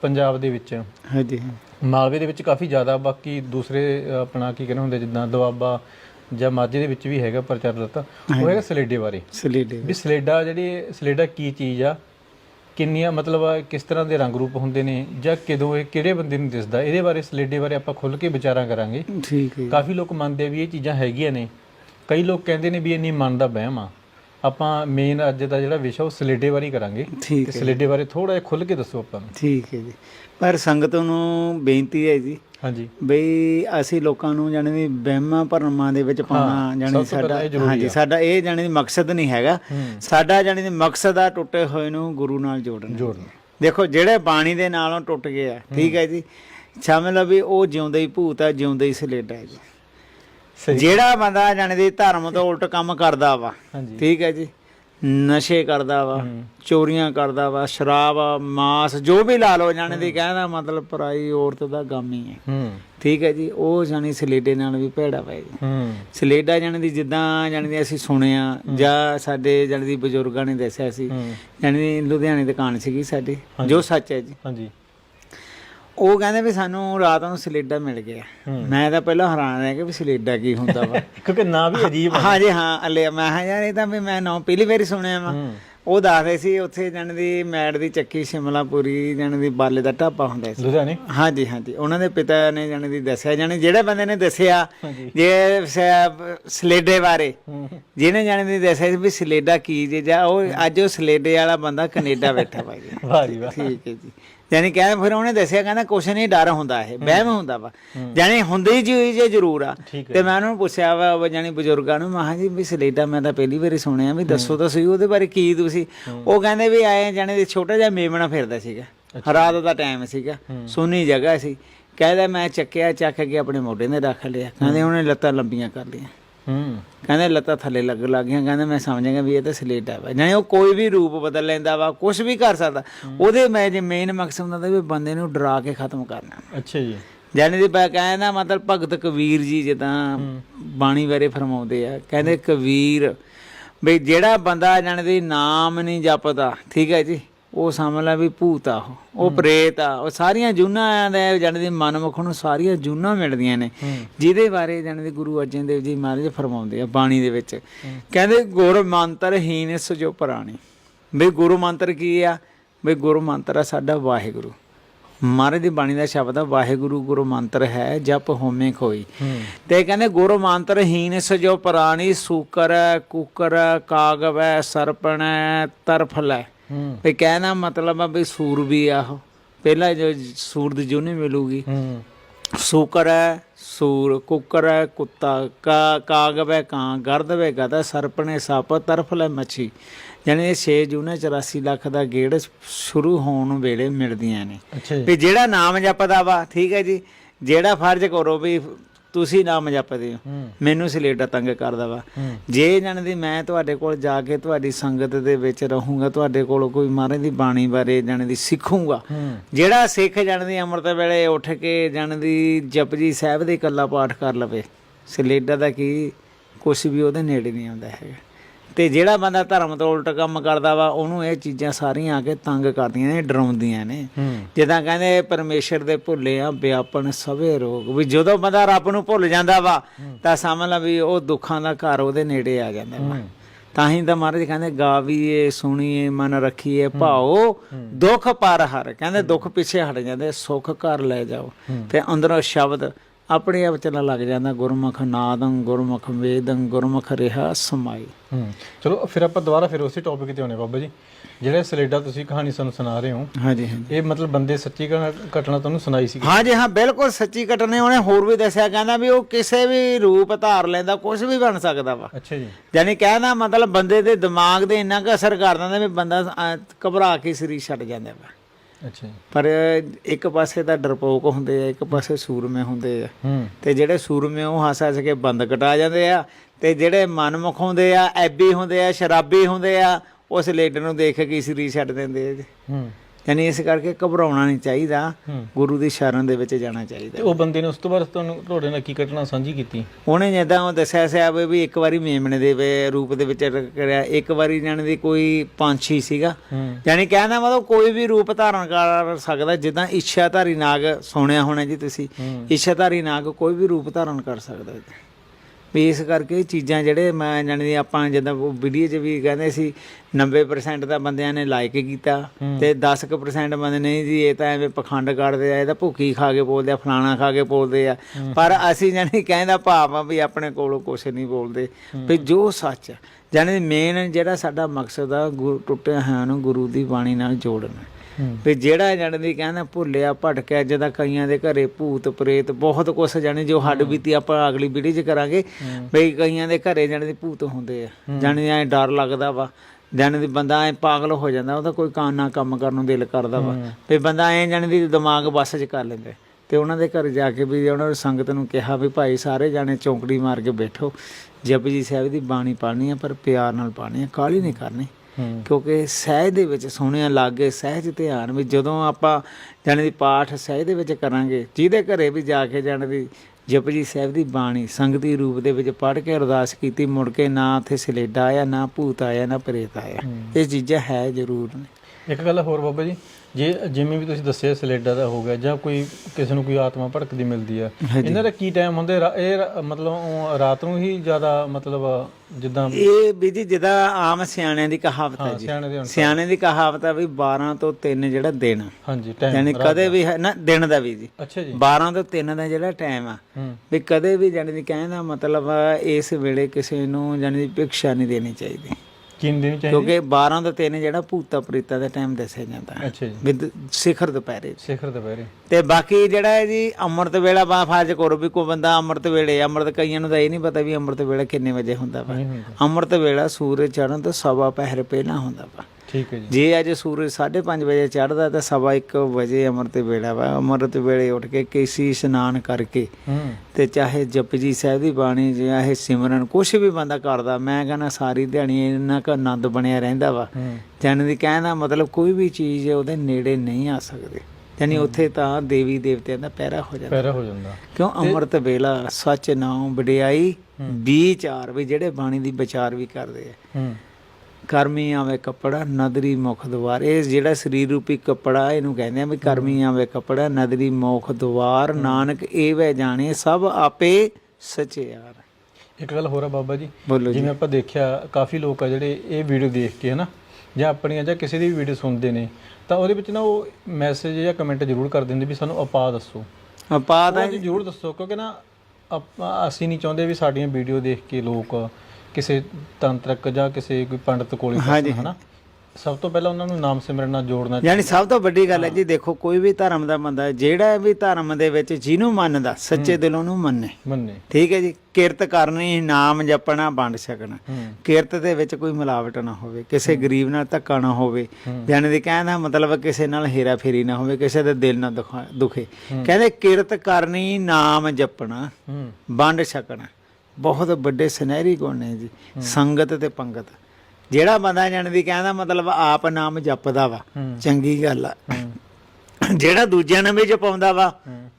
ਪੰਜਾਬ ਦੇ ਵਿੱਚ। ਹਾਂਜੀ ਮਾਲਵੇ ਦੇ ਵਿੱਚ ਕਾਫੀ ਜ਼ਿਆਦਾ ਬਾਕੀ ਦੂਸਰੇ ਅ, ਆਪਣਾ ਕੀ ਕਹਿੰਦੇ ਹੁੰਦੇ ਜਿੱਦਾਂ ਦੁਆਬਾ ਜਾਂ ਮਾਝੇ ਦੇ ਵਿੱਚ ਵੀ ਹੈਗਾ ਪ੍ਰਚਲਿਤ ਉਹ ਹੈਗਾ ਸਲੇਡੇ ਬਾਰੇ। ਸਲੇਡੇ ਵੀ ਸਲੇਡਾ ਜਿਹੜੀ ਸਲੇਡਾ ਕੀ ਚੀਜ਼ ਆ ਕਿੰਨੀਆਂ ਮਤਲਬ ਕਿਸ ਤਰ੍ਹਾਂ ਦੇ ਰੰਗ ਰੂਪ ਹੁੰਦੇ ਨੇ ਜਾਂ ਕਿਦੋਂ ਇਹ ਕਿਹੜੇ ਬੰਦੇ ਨੂੰ ਦਿਸਦਾ ਇਹਦੇ ਬਾਰੇ ਸਲੇਡੇ ਬਾਰੇ ਆਪਾਂ ਖੁੱਲ ਕੇ ਵਿਚਾਰਾਂ ਕਰਾਂਗੇ। ਠੀਕ ਹੈ। ਕਾਫੀ ਲੋਕ ਮੰਨਦੇ ਵੀ ਇਹ ਚੀਜ਼ਾਂ ਹੈਗੀਆਂ ਨੇ। ਕਈ ਲੋਕ ਕਹਿੰਦੇ ਨੇ ਵੀ ਇਹ ਨਹੀਂ ਮੰਨਦਾ ਵਹਿਮ ਆ। ਆਪਾਂ ਮੇਨ ਅੱਜ ਦਾ ਜਿਹੜਾ ਵਿਸ਼ਾ ਉਹ ਸਲੇਡੇ ਬਾਰੇ ਕਰਾਂਗੇ। ਠੀਕ ਹੈ ਸਲੇਡੇ ਬਾਰੇ ਥੋੜਾ ਜਿਹਾ ਖੁੱਲ ਕੇ ਦੱਸੋ ਆਪਾਂ ਨੂੰ। ਠੀਕ ਹੈ ਜੀ। ਪਰ ਸੰਗਤ ਨੂੰ ਬੇਨਤੀ ਹੈ ਜੀ ਹਾਂਜੀ। ਬਈ ਅਸੀਂ ਲੋਕਾਂ ਨੂੰ ਜਾਣੀ ਦੀ ਵਹਿਮਾਂ ਭਰਮਾਂ ਦੇ ਵਿੱਚ ਪਾਉਣਾ ਜਾਣੀ ਸਾਡਾ ਹਾਂਜੀ ਆ। ਸਾਡਾ ਇਹ ਜਾਣੀ ਦੀ ਮਕਸਦ ਨਹੀਂ ਹੈਗਾ। ਸਾਡਾ ਜਾਣੀ ਦੀ ਮਕਸਦ ਆ ਟੁੱਟੇ ਹੋਏ ਨੂੰ ਗੁਰੂ ਨਾਲ ਜੋੜਨਾ। ਜੋੜਨਾ। ਦੇਖੋ ਜਿਹੜੇ ਬਾਣੀ ਦੇ ਨਾਲੋਂ ਟੁੱਟ ਗਏ ਆ ਠੀਕ ਹੈ ਜੀ। ਸ਼ਾਮਿਲ ਵੀ ਉਹ ਜਿਉਂਦੇ ਹੀ ਭੂਤ ਆ ਜਿਉਂਦੇ ਹੀ ਸਲੇਡਾ ਹੈ ਜੀ। ਜਿਹੜਾ ਬੰਦਾ ਜਾਣੀ ਦੀ ਧਰਮ ਤੋਂ ਉਲਟ ਕੰਮ ਕਰਦਾ ਵਾ ਠੀਕ ਹੈ ਜੀ। ਨਸ਼ੇ ਕਰਦਾ ਵਾ। ਚੋਰੀਆਂ ਕਰਦਾ ਵਾ ਸ਼ਰਾਬ ਮਾਸ ਜੋ ਵੀ ਲਾ ਲਓ ਜਾਣੇ ਦੀ ਕਹਿੰਦਾ ਮਤਲਬ ਪਰਾਈ ਔਰਤ ਦਾ ਗਾਮੀ ਹੈ ਹੂੰ। ਠੀਕ ਹੈ ਜੀ ਉਹ ਜਾਣੀ ਸਲੇਡੇ ਨਾਲ ਵੀ ਭੇੜਾ ਪਏ ਜੀ ਸਲੇਡਾ ਜਾਣੀ ਦੀ ਜਿੱਦਾਂ ਜਾਣੀ ਦੀ ਅਸੀਂ ਸੁਣਿਆ ਜਾਂ ਸਾਡੇ ਜਾਣੀ ਦੀ ਬਜ਼ੁਰਗਾਂ ਨੇ ਦੱਸਿਆ ਸੀ ਦੀ ਲੁਧਿਆਣੇ ਦੁਕਾਨ ਸੀਗੀ ਸਾਡੀ। ਜੋ ਸੱਚ ਹੈ ਜੀ। ਹਾਂਜੀ। ਉਹ ਕਹਿੰਦੇ ਵੀ ਸਾਨੂੰ ਰਾਤ ਨੂੰ ਸਲੇਡਾ ਮਿਲ ਗਿਆ। ਹੂੰ। ਮੈਂ ਤਾਂ ਪਹਿਲਾਂ ਹੈਰਾਨ ਰਹਿ ਗਿਆ ਵੀ ਸਲੇਡਾ ਕੀ ਹੁੰਦਾ ਵਾ। ਕਿਉਂਕਿ ਨਾਂ ਵੀ ਅਜੀਬ ਹਾਂ ਜੀ ਹਾਂ ਲੈ ਮੈਂ ਕਿਹਾ ਯਾਰ ਇਹ ਤਾਂ ਵੀ ਮੈਂ ਨਾ ਪਹਿਲੀ ਵਾਰੀ ਸੁਣਿਆ ਵਾ। ਹੂੰ। ਉਹ ਦੱਸਦੇ ਸੀ ਉੱਥੇ ਜਾਣ ਦੀ ਮੈੜ ਦੀ ਚੱਕੀ ਸ਼ਿਮਲਾਪੁਰੀ ਜਾਣ ਦੀ ਬਾਲੇ ਦਾ ਢਾਬਾ ਹੁੰਦਾ ਸੀ। ਲੁਧਿਆਣੇ? ਹਾਂਜੀ ਹਾਂਜੀ ਉਹਨਾਂ ਦੇ ਪਿਤਾ ਨੇ ਜਾਣ ਦੀ ਦੱਸਿਆ ਜਾਣੀ ਜਿਹੜੇ ਬੰਦੇ ਨੇ ਦੱਸਿਆ ਜੇ ਸਲੇਡੇ ਬਾਰੇ ਹੂੰ। ਜਿਹਨੇ ਜਾਣ ਦੀ ਦੱਸਿਆ ਸੀ ਵੀ ਸਲੇਡਾ ਕੀ ਜੇ ਜਾਂ ਉਹ ਅੱਜ ਉਹ ਸਲੇਡੇ ਵਾਲਾ ਬੰਦਾ ਕੈਨੇਡਾ ਬੈਠਾ ਜੀ। ਵਾਹ ਜੀ ਵਾਹ। ਠੀਕ ਹੈ ਜੀ। ਯਾਨੀ ਕਹਿੰਦਾ ਫਿਰ ਉਹਨੇ ਦੱਸਿਆ ਕਹਿੰਦਾ ਕੁਛ ਨਹੀਂ ਡਰ ਹੁੰਦਾ ਇਹ ਵਹਿਮ ਹੁੰਦਾ ਵਾ। ਜਾਨੀ ਹੁੰਦੀ ਜੀ ਜੇ ਜ਼ਰੂਰ ਆ। ਤੇ ਮੈਂ ਉਹਨਾਂ ਨੂੰ ਪੁੱਛਿਆ ਵਾ ਉਹ ਜਾਨੀ ਬਜ਼ੁਰਗਾਂ ਨੂੰ ਮਹਾਂ ਜੀ ਵੀ ਸਲੇਡਾ ਮੈਂ ਤਾਂ ਪਹਿਲੀ ਵਾਰੀ ਸੁਣਿਆ ਵੀ ਦੱਸੋ ਤਾਂ ਸਹੀ ਉਹਦੇ ਬਾਰੇ ਕੀ ਤੁਸੀਂ? ਉਹ ਕਹਿੰਦੇ ਵੀ ਆਏ ਦੇ ਛੋਟਾ ਜਿਹਾ ਮੇਮਣਾ ਫਿਰਦਾ ਸੀਗਾ। ਰਾਤ ਦਾ ਟਾਈਮ ਸੀਗਾ। ਸੋਨੀ ਜਗ੍ਹਾ ਸੀ। ਕਹਿੰਦਾ ਮੈਂ ਚੱਕਿਆ ਚੱਕ ਕੇ ਆਪਣੇ ਮੋਢੇ ਤੇ ਰੱਖ ਲਿਆ। ਕਹਿੰਦੇ ਉਹਨੇ ਲੱਤਾਂ ਲੰਬੀਆਂ ਕਰ ਲਈਆਂ। ਹੂੰ ਕਹਿੰਦੇ ਲੱਤਾਂ ਥੱਲੇ ਲੱਗ ਲੱਗ ਗਈਆਂ ਕਹਿੰਦੇ ਮੈਂ ਸਮਝ ਗਿਆ ਵੀ ਇਹ ਤਾਂ ਸਲੇਡਾ ਵਾ। ਜਾਨੀ ਉਹ ਕੋਈ ਵੀ ਰੂਪ ਬਦਲ ਲੈਂਦਾ ਵਾ ਕੁਝ ਵੀ ਕਰ ਸਕਦਾ। ਉਹਦੇ ਮੈਂ ਜੇ ਮੇਨ ਮਕਸਦ ਹੁੰਦਾ ਵੀ ਬੰਦੇ ਨੂੰ ਡਰਾ ਕੇ ਖਤਮ ਕਰਨਾ। ਅੱਛਾ ਜੀ। ਜਾਨੀ ਦੀ ਬਾ ਕਹਿੰਦਾ ਮਤਲਬ ਭਗਤ ਕਬੀਰ ਜੀ ਜਿੱਦਾਂ ਬਾਣੀ ਬਾਰੇ ਫਰਮਾਉਂਦੇ ਆ ਕਹਿੰਦੇ ਕਬੀਰ ਵੀ ਜਿਹੜਾ ਬੰਦਾ ਜਾਨੀ ਦੀ ਨਾਮ ਨਹੀਂ ਜਪਦਾ ਠੀਕ ਹੈ ਜੀ ਉਹ ਸਮਝ ਲੈ ਵੀ ਭੂਤ ਆ ਉਹ। ਉਹ ਪ੍ਰੇਤ ਆ। ਉਹ ਸਾਰੀਆਂ ਜੂਨਾਂ ਦੇ ਜਾਨੀ ਦੀ ਮਨਮੁਖ ਨੂੰ ਸਾਰੀਆਂ ਜੂਨਾਂ ਮਿਲਦੀਆਂ ਨੇ। ਜਿਹਦੇ ਬਾਰੇ ਜਾਨੀ ਦੀ ਗੁਰੂ ਅਰਜਨ ਦੇਵ ਜੀ ਮਹਾਰਾਜ ਫਰਮਾਉਂਦੇ ਆ ਬਾਣੀ ਦੇ ਵਿੱਚ। ਕਹਿੰਦੇ ਗੁਰ ਮੰਤਰ ਹੀਨ ਸਜੋ ਪ੍ਰਾਣੀ। ਵੀ ਗੁਰੂ ਮੰਤਰ ਕੀ ਆ? ਵੀ ਗੁਰੂ ਮੰਤਰ ਆ ਸਾਡਾ ਵਾਹਿਗੁਰੂ। ਮਹਾਰਾਜ ਦੀ ਬਾਣੀ ਦਾ ਸ਼ਬਦ ਆ ਵਾਹਿਗੁਰੂ ਗੁਰੂ ਮੰਤਰ ਹੈ ਜਪ ਹੋਮੇ ਕੋਈ ਹੂੰ। ਤੇ ਕਹਿੰਦੇ ਗੁਰੂ ਮੰਤਰ ਹੀਨ ਸਜੋ ਪ੍ਰਾਣੀ ਸੂਕਰ ਕੁਕਰ ਕਾਗਵੈ ਸਰਪਣ ਤਰਫਲ। ਵੀ ਕਹਿਣਾ ਮਤਲਬ ਆ ਵੀ ਸੂਰ ਵੀ ਆ ਉਹ। ਪਹਿਲਾਂ ਜੋ ਸੂਰ ਦੀ ਜੁਨੀ ਮਿਲੂਗੀ। ਹੂੰ। ਸੂਕਰ ਹੈ ਸੂਰ ਕੁੱਕਰ ਹੈ ਕੁੱਤਾ ਕਾ ਕਾਗਵੈ ਕਾਂ ਗਰਦਵੇ ਗਦਾ ਸਰਪਣੇ ਸੱਪ ਤਰਫਲੇ ਮੱਛੀ। ਯਾਨੀ ਇਹ 6 ਜੂਨੇ 84 ਲੱਖ ਦਾ ਗੇੜ ਸ਼ੁਰੂ ਹੋਣ ਵੇਲੇ ਮਿਲਦੀਆਂ ਨੇ। ਵੀ ਜਿਹੜਾ ਨਾਮ ਜਪਦਾ ਵਾ ਠੀਕ ਹੈ ਜੀ ਜਿਹੜਾ ਫਰਜ਼ ਕਰੋ ਵੀ ਤੁਸੀਂ ਨਾਮ ਜਪਦੇ ਹੋ। ਮੈਨੂੰ ਸਲੇਡਾ ਤੰਗ ਕਰਦਾ ਵਾ। ਜੇ ਜਾਣਦੀ ਮੈਂ ਤੁਹਾਡੇ ਕੋਲ ਜਾ ਕੇ ਤੁਹਾਡੀ ਸੰਗਤ ਦੇ ਵਿੱਚ ਰਹੂੰਗਾ ਤੁਹਾਡੇ ਕੋਲ ਕੋਈ ਮਹਾਰਾਜ ਦੀ ਬਾਣੀ ਬਾਰੇ ਜਾਣਦੀ ਸਿੱਖੂੰਗਾ। ਜਿਹੜਾ ਸਿੱਖ ਜਾਣਦੀ ਅੰਮ੍ਰਿਤ ਵੇਲੇ ਉੱਠ ਕੇ ਜਾਣਦੀ ਜਪਜੀ ਸਾਹਿਬ ਦੇ ਇਕੱਲਾ ਪਾਠ ਕਰ ਲਵੇ ਸਲੇਡਾ ਦਾ ਕੀ ਕੁਛ ਵੀ ਉਹਦੇ ਨੇੜੇ ਨਹੀਂ ਆਉਂਦਾ ਹੈਗਾ। ਤੇ ਜਿਹੜਾ ਬੰਦਾ ਧਰਮ ਤੋਂ ਉਲਟ ਕੰਮ ਕਰਦਾ ਵਾ ਉਹਨੂੰ ਇਹ ਚੀਜ਼ਾਂ ਸਾਰੀਆਂ ਆ ਕੇ ਤੰਗ ਕਰਦੀਆਂ ਨੇ ਡਰਾਉਂਦੀਆਂ ਨੇ। ਜਿੱਦਾਂ ਕਹਿੰਦੇ ਪਰਮੇਸ਼ਰ ਦੇ ਭੁੱਲੇ ਆ ਵਿਆਪਨ ਸਭੇ ਰੋਗ। ਵੀ ਜਦੋਂ ਬੰਦਾ ਰੱਬ ਨੂੰ ਭੁੱਲ ਜਾਂਦਾ ਵਾ ਤਾਂ ਸਮਝ ਲਾ ਵੀ ਉਹ ਦੁੱਖਾਂ ਦਾ ਘਰ ਉਹਦੇ ਨੇੜੇ ਆ ਜਾਂਦਾ ਵਾ। ਤਾਂ ਹੀ ਤਾਂ ਮਹਾਰਾਜ ਕਹਿੰਦੇ ਗਾਵੀਏ ਸੁਣੀਏ ਮਨ ਰੱਖੀਏ ਭਾਓ ਦੁੱਖ ਪਰ ਹਰ। ਕਹਿੰਦੇ ਦੁੱਖ ਪਿੱਛੇ ਹਟ ਜਾਂਦੇ ਸੁੱਖ ਘਰ ਲੈ ਜਾਓ। ਤੇ ਅੰਦਰੋਂ ਸ਼ਬਦ ਆਪਣੇ ਆਪ ਚੱਲਣ ਲੱਗ ਜਾਂਦਾ ਗੁਰਮੁਖ ਨਾਦੰ ਗੁਰਮੁਖ ਵੇਦੰ ਗੁਰਮੁਖ ਰਿਹਾ ਸਮਾਈ। ਹੂੰ ਚਲੋ ਫਿਰ ਆਪਾਂ ਦੁਬਾਰਾ ਫਿਰ ਉਸੇ ਟੌਪਿਕ ਤੇ ਆਉਣੇ ਬਾਬਾ ਜੀ। ਜਿਹੜਾ ਸਲੇਡਾ ਤੁਸੀਂ ਕਹਾਣੀ ਸਾਨੂੰ ਸੁਣਾ ਰਹੇ ਹੋ ਹਾਂਜੀ ਹਾਂਜੀ। ਇਹ ਮਤਲਬ ਬੰਦੇ ਸੱਚੀ ਘਟਨਾ ਤੁਹਾਨੂੰ ਸੁਣਾਈ ਸੀ ਹਾਂ ਜੀ ਹਾਂ ਬਿਲਕੁਲ ਸੱਚੀ ਘਟਨਾ ਉਹਨੇ ਹੋਰ ਵੀ ਦੱਸਿਆ ਕਹਿੰਦਾ ਵੀ ਉਹ ਕਿਸੇ ਵੀ ਰੂਪ ਧਾਰ ਲੈਂਦਾ ਕੁਝ ਵੀ ਬਣ ਸਕਦਾ ਵਾ। ਅੱਛਾ ਜੀ। ਯਾਨੀ ਕਹਿੰਦਾ ਮਤਲਬ ਬੰਦੇ ਦੇ ਦਿਮਾਗ ਦੇ ਇੰਨਾ ਕੁ ਅਸਰ ਕਰ ਦਿੰਦਾ ਵੀ ਬੰਦਾ ਘਬਰਾ ਕੇ ਸਰੀਰ ਛੱਡ ਜਾਂਦਾ ਵਾ। ਅੱਛਾ ਪਰ ਇੱਕ ਪਾਸੇ ਤਾਂ ਡਰਪੋਕ ਹੁੰਦੇ ਆ ਇੱਕ ਪਾਸੇ ਸੂਰਮੇ ਹੁੰਦੇ ਆ। ਤੇ ਜਿਹੜੇ ਸੂਰਮੇ ਉਹ ਹੱਸ ਹੱਸ ਕੇ ਬੰਦ ਕਟਾ ਜਾਂਦੇ ਆ ਤੇ ਜਿਹੜੇ ਮਨਮੁਖ ਹੁੰਦੇ ਆ ਐਬੀ ਹੁੰਦੇ ਆ ਸ਼ਰਾਬੀ ਹੁੰਦੇ ਆ ਉਸ ਲੀਡਰ ਨੂੰ ਦੇਖ ਕੇ ਹੀ ਸਰੀਰ ਛੱਡ ਦਿੰਦੇ ਆ ਜੀ। ਯਾਨੀ ਇਸ ਕਰਕੇ ਘਬਰਾਉਣਾ ਨਹੀਂ ਚਾਹੀਦਾ ਗੁਰੂ ਦੀ ਸ਼ਰਨ ਦੇ ਵਿੱਚ ਜਾਣਾ ਤੇ ਚਾਹੀਦਾ ਉਹ ਬੰਦੇ ਨੇ ਉਸ ਤੋਂ ਬਾਅਦ ਤੁਹਾਨੂੰ ਤੁਹਾਡੇ ਨਾਲ ਕੀ ਘਟਨਾ ਸਾਂਝੀ ਕੀਤੀ? ਉਹਨੇ ਜਿੱਦਾਂ ਉਹ ਦੱਸਿਆ ਸਿਆ ਵੀ ਇੱਕ ਵਾਰੀ ਮੇਮਣੇ ਦੇ ਰੂਪ ਦੇ ਵਿੱਚ ਕਰਿਆ। ਇੱਕ ਵਾਰੀ ਜਾਣ ਦੀ ਕੋਈ ਪੰਛੀ ਸੀਗਾ। ਯਾਨੀ ਕਹਿੰਦਾ ਮਤਲਬ ਕੋਈ ਵੀ ਰੂਪ ਧਾਰਨ ਕਰ ਸਕਦਾ ਜਿੱਦਾਂ ਇੱਛਾਧਾਰੀ ਨਾਗ ਸੁਣਿਆ ਹੋਣਾ ਜੀ ਤੁਸੀਂ। ਹੂੰ। ਇੱਛਾਧਾਰੀ ਨਾਗ ਕੋਈ ਵੀ ਰੂਪ ਧਾਰਨ ਕਰ ਸਕਦਾ। ਵੀ ਇਸ ਕਰਕੇ ਚੀਜ਼ਾਂ ਜਿਹੜੇ ਮੈਂ ਜਾਣੀ ਆਪਾਂ ਜਦੋਂ ਵੀਡੀਓ 'ਚ ਵੀ ਕਹਿੰਦੇ ਸੀ 90% ਤਾਂ ਬੰਦਿਆਂ ਨੇ ਲਾਈਕ ਕੀਤਾ ਤੇ 10% ਬੰਦੇ ਨਹੀਂ ਜੀ ਇਹ ਤਾਂ ਐਵੇਂ ਪਖੰਡ ਕਰਦੇ ਆ ਇਹ ਤਾਂ ਭੁੱਖੀ ਖਾ ਕੇ ਬੋਲਦੇ ਆ ਫਲਾਣਾ ਖਾ ਕੇ ਬੋਲਦੇ ਆ। ਪਰ ਅਸੀਂ ਜਾਣੀ ਕਹਿੰਦਾ ਭਾਵ ਆ ਵੀ ਆਪਣੇ ਕੋਲੋਂ ਕੁਝ ਨਹੀਂ ਬੋਲਦੇ। ਵੀ ਜੋ ਸੱਚ ਜਾਣੀ ਮੇਨ ਜਿਹੜਾ ਸਾਡਾ ਮਕਸਦ ਆ ਗੁਰੂ ਟੁੱਟਿਆ ਹੋਇਆਂ ਨੂੰ ਗੁਰੂ ਦੀ ਬਾਣੀ ਨਾਲ ਜੋੜਨਾ। ਵੀ ਜਿਹੜਾ ਜਾਣੀ ਦੀ ਕਹਿੰਦਾ ਭੁੱਲਿਆ ਭਟਕਿਆ ਜਦਾਂ ਕਈਆਂ ਦੇ ਘਰੇ ਭੂਤ ਪ੍ਰੇਤ ਬਹੁਤ ਕੁਛ ਜਾਣੀ ਜੋ ਹੱਡ ਬੀਤੀ ਆਪਾਂ ਅਗਲੀ ਵੀਡੀਓ 'ਚ ਕਰਾਂਗੇ ਵੀ ਕਈਆਂ ਦੇ ਘਰੇ ਜਾਣੀ ਦੀ ਭੂਤ ਹੁੰਦੇ ਆ। ਜਾਣੀ ਐ ਡਰ ਲੱਗਦਾ ਵਾ ਜਾਣੀ ਦੀ ਬੰਦਾ ਐ ਪਾਗਲ ਹੋ ਜਾਂਦਾ ਉਹਦਾ ਕੋਈ ਕੰਮ ਨਾ ਕੰਮ ਕਰਨ ਨੂੰ ਦਿਲ ਕਰਦਾ ਵਾ। ਵੀ ਬੰਦਾ ਐ ਜਾਣੀ ਦੀ ਦਿਮਾਗ ਬੱਸ 'ਚ ਕਰ ਲੈਂਦਾ। ਤੇ ਉਹਨਾਂ ਦੇ ਘਰ ਜਾ ਕੇ ਵੀ ਉਹਨਾਂ ਨੇ ਸੰਗਤ ਨੂੰ ਕਿਹਾ ਵੀ ਭਾਈ ਸਾਰੇ ਜਾਣੇ ਚੌਂਕੜੀ ਮਾਰ ਕੇ ਬੈਠੋ। ਜਪਜੀ ਸਾਹਿਬ ਦੀ ਬਾਣੀ ਪੜ੍ਹਨੀ ਆ ਪਰ ਪਿਆਰ ਨਾਲ ਪੜ੍ਹਨੀ ਆ ਕਾਹਲੀ ਨਹੀਂ ਕਰਨੀ। ਕਿਉਂਕਿ ਸਹਿਜ ਦੇ ਵਿੱਚ ਸੋਹਣਿਆ ਲੱਗੇ ਸਹਿਜ ਧਿਆਨ ਵੀ ਜਦੋਂ ਆਪਾਂ ਜਾਣੀ ਦੀ ਪਾਠ ਸਹਿਜ ਦੇ ਵਿੱਚ ਕਰਾਂਗੇ ਜਿਹਦੇ ਘਰੇ ਵੀ ਜਾ ਕੇ ਜਾਣੀ ਦੀ ਜਪਜੀ ਸਾਹਿਬ ਦੀ ਬਾਣੀ ਸੰਗਤੀ ਰੂਪ ਦੇ ਵਿੱਚ ਪੜ੍ਹ ਕੇ ਅਰਦਾਸ ਕੀਤੀ ਮੁੜ ਕੇ ਨਾ ਉੱਥੇ ਸਲੇਡਾ ਆਇਆ ਨਾ ਭੂਤ ਆਇਆ ਨਾ ਪ੍ਰੇਤ ਆਇਆ। ਇਹ ਚੀਜ਼ਾਂ ਹੈ ਜ਼ਰੂਰ ਨੇ। ਇੱਕ ਗੱਲ ਹੋਰ ਬਾਬਾ ਜੀ ਜੇ ਜਿਵੇਂ ਵੀ ਤੁਸੀਂ ਦੱਸਿਆ ਸਲੇਡਾ ਦਾ ਹੋ ਗਿਆ ਜਾਂ ਕੋਈ ਕਿਸੇ ਨੂੰ ਕੋਈ ਆਤਮਾ ਭੜਕਦੀ ਮਿਲਦੀ ਆ ਇਹਨਾਂ ਦਾ ਕੀ ਟਾਈਮ ਹੁੰਦੇ? ਰਾ- ਇਹ ਰਾ- ਮਤਲਬ ਉਹ ਰਾਤ ਨੂੰ ਹੀ ਜ਼ਿਆਦਾ ਮਤਲਬ ਜਿੱਦਾਂ ਇਹ ਵੀ ਜੀ ਜਿਹਦਾ ਆਮ ਸਿਆਣਿਆਂ ਦੀ ਕਹਾਵਤ ਹੈ ਜੀ। ਸਿਆਣੇ ਦੇ ਅਨੁਸਾਰ। ਸਿਆਣੇ ਦੀ ਕਹਾਵਤ ਹੈ ਵੀ 12 ਤੋਂ 3 ਜਿਹੜਾ ਦਿਨ। ਹਾਂਜੀ ਟਾਈਮ ਯਾਨੀ ਕਦੇ ਵੀ ਹੈ ਨਾ ਦਿਨ ਦਾ ਵੀ ਜੀ। ਅੱਛਾ ਜੀ। 12 ਤੋਂ 3 ਦਾ ਜਿਹੜਾ ਟਾਈਮ ਆ। ਹੂੰ। ਵੀ ਕਦੇ ਵੀ ਜਾਣੀ ਦੀ ਕਹਿਣ ਦਾ ਮਤਲਬ ਆ, ਇਸ ਵੇਲੇ ਕਿਸੇ ਨੂੰ ਜਾਣੀ ਦੀ ਭਿਕਸ਼ਾ ਨਹੀਂ ਦੇਣੀ ਚਾਹੀਦੀ। ਕਿੰਨ ਦਿਨ ਚਾਹੀਦੀ? ਕਿਉਂਕਿ 12 ਤੋਂ 3 ਜਿਹੜਾ ਭੂਤਾ ਪ੍ਰੀਤਾ ਦਾ ਟਾਈਮ ਦੱਸਿਆ ਜਾਂਦਾ। ਹੈ ਅੱਛਾ ਜੀ। ਵਿਦ ਸਿਖਰ ਦੁਪਹਿਰੇ। ਸਿਖਰ ਦੁਪਹਿਰੇ। ਤੇ ਬਾਕੀ ਜਿਹੜਾ ਹੈ ਜੀ ਅੰਮ੍ਰਿਤ ਵੇਲਾ ਬਾ ਫਾਜ ਕਰੋ ਵੀ ਕੋਈ ਬੰਦਾ ਅੰਮ੍ਰਿਤ ਵੇਲੇ ਅੰਮ੍ਰਿਤ ਕਈਆਂ ਨੂੰ ਤਾਂ ਇਹ ਨਹੀਂ ਪਤਾ ਵੀ ਅੰਮ੍ਰਿਤ ਵੇਲਾ ਕਿੰਨੇ ਵਜੇ ਹੁੰਦਾ ਵਾ। ਅੰਮ੍ਰਿਤ ਵੇਲਾ ਸੂਰਜ ਚੜ੍ਹਨ ਤੋਂ ਸਵਾ ਪਹਿਰ ਪਹਿਲਾਂ ਹੁੰਦਾ ਵਾ। ਠੀਕ ਹੈ ਜੀ। ਜੇ ਅੱਜ ਸੂਰਜ 5:30 ਵਜੇ ਚੜ੍ਹਦਾ ਤਾਂ ਸਵਾ 1 ਵਜੇ ਅੰਮ੍ਰਿਤ ਵੇਲਾ ਵਾ। ਅੰਮ੍ਰਿਤ ਵੇਲੇ ਉੱਠ ਕੇ ਕੇਸੀ ਇਸ਼ਨਾਨ ਕਰਕੇ ਤੇ ਚਾਹੇ ਜਪਜੀ ਸਾਹਿਬ ਦੀ ਬਾਣੀ ਜਾਂ ਇਹ ਸਿਮਰਨ ਕੁਛ ਵੀ ਬੰਦਾ ਕਰਦਾ ਮੈਂ ਕਹਿੰਦਾ ਸਾਰੀ ਦਿਹਾੜੀ ਇੰਨਾ ਕੁ ਆਨੰਦ ਬਣਿਆ ਰਹਿੰਦਾ ਵਾ। ਜਨ ਦੀ ਕਹਿਣਾ ਮਤਲਬ ਕੋਈ ਵੀ ਚੀਜ਼ ਉਹਦੇ ਨੇੜੇ ਨਹੀਂ ਆ ਸਕਦੀ। ਯਾਨੀ ਉੱਥੇ ਤਾਂ ਦੇਵੀ ਦੇਵਤਿਆਂ ਦਾ ਪਹਿਰਾ ਹੋ ਜਾਂਦਾ। ਪੈਰਾ ਹੋ ਜਾਂਦਾ। ਕਿਉਂ? ਅੰਮ੍ਰਿਤ ਵੇਲਾ ਸੱਚ ਨਾਮ ਵਡਿਆਈ ਵਿਚਾਰ ਵੀ ਜਿਹੜੇ ਬਾਣੀ ਦੀ ਵਿਚਾਰ ਵੀ ਕਰਦੇ ਆ। ਕਰਮੀ ਆਵੇ ਕੱਪੜਾ ਨਦਰੀ ਮੁਖ ਦਵਾਰ। ਇਹ ਜਿਹੜਾ ਸਰੀਰ ਰੂਪੀ ਕੱਪੜਾ ਇਹਨੂੰ ਕਹਿੰਦੇ ਆ ਵੀ ਕਰਮੀ ਆਵੇ ਕੱਪੜਾ ਨਦਰੀ ਮੁਖ ਦਵਾਰ। ਨਾਨਕ ਇਹ ਵੈ ਜਾਣੇ ਸਭ ਆਪੇ ਸਚਿਆਰ। ਇੱਕ ਗੱਲ ਹੋਰ ਆ ਬਾਬਾ ਜੀ। ਜਿਵੇਂ ਆਪਾਂ ਦੇਖਿਆ ਕਾਫੀ ਲੋਕ ਆ ਜਿਹੜੇ ਇਹ ਵੀਡੀਓ ਦੇਖ ਕੇ ਹਨਾ ਜਾਂ ਆਪਣੀਆਂ ਜਾਂ ਕਿਸੇ ਦੀ ਵੀ ਵੀਡੀਓ ਸੁਣਦੇ ਨੇ ਤਾਂ ਉਹਦੇ ਵਿੱਚ ਨਾ ਉਹ ਮੈਸੇਜ ਜਾਂ ਕਮੈਂਟ ਜ਼ਰੂਰ ਕਰ ਦਿੰਦੇ ਵੀ ਸਾਨੂੰ ਆਪਾ ਦੱਸੋ। ਆਪਾ ਦਾ ਜ਼ਰੂਰ ਦੱਸੋ ਕਿਉਂਕਿ ਨਾ ਆਪਾਂ ਅਸੀਂ ਨਹੀਂ ਚਾਹੁੰਦੇ ਵੀ ਸਾਡੀਆਂ ਵੀਡੀਓ ਦੇਖ ਕੇ ਲੋਕ ਕਿਸੇ ਤੰਤਰਕ ਜਾਂ ਕਿਸੇ ਕੋਈ ਪੰਡਤ ਕੋਲੇ ਹਾਂਜੀ। ਪਹੁੰਚਣ, ਹਨਾ? ਸਭ ਤੋਂ ਪਹਿਲਾਂ ਉਹਨਾਂ ਨੂੰ ਨਾਮ ਸਿਮਰਨ ਨਾਲ ਜੋੜਨਾ ਯਾਨੀ ਸਭ ਤੋਂ ਵੱਡੀ ਗੱਲ ਹੈ ਜੀ ਦੇਖੋ ਕੋਈ ਵੀ ਧਰਮ ਦਾ ਬੰਦਾ ਜਿਹੜਾ ਵੀ ਧਰਮ ਦੇ ਵਿੱਚ ਜਿਹਨੂੰ ਮੰਨਦਾ ਸੱਚੇ ਦਿਲੋਂ ਨੂੰ ਮੰਨੇ। ਮੰਨੇ। ਠੀਕ ਹੈ ਜੀ ਕਿਰਤ ਕਰਨੀ ਨਾਮ ਜਪਣਾ ਵੰਡ ਛਕਣਾ। ਹੂੰ। ਕਿਰਤ ਦੇ ਵਿੱਚ ਕੋਈ ਮਿਲਾਵਟ ਨਾ ਹੋਵੇ ਕਿਸੇ ਗਰੀਬ ਨਾਲ ਧੱਕਾ ਨਾ ਹੋਵੇ। ਜਾਣੇ ਦੇ ਕਹਿਣ ਦਾ ਮਤਲਬ ਕਿਸੇ ਨਾਲ ਹੇਰਾ ਫੇਰੀ ਨਾ ਹੋਵੇ ਕਿਸੇ ਦੇ ਦਿਲ ਨਾ ਦੁਖਾ- ਦੁਖੇ। ਕਹਿੰਦੇ ਕਿਰਤ ਕਰਨੀ ਨਾਮ ਜਪਣਾ ਹੂੰ। ਵੰਡ ਛਕਣਾ। ਬਹੁਤ ਵੱਡੇ ਸੁਨਹਿਰੀ ਗੁਣ ਨੇ ਜੀ ਸੰਗਤ ਤੇ ਪੰਗਤ। ਜਿਹੜਾ ਬੰਦਾ ਜਾਣੇ ਦੀ ਕਹਿੰਦਾ ਮਤਲਬ ਆਪ ਨਾਮ ਜਪਦਾ ਵਾ ਚੰਗੀ ਗੱਲ ਆ। ਜਿਹੜਾ ਦੂਜਿਆਂ ਨੂੰ ਵੀ ਜਪਾਉਂਦਾ ਵਾ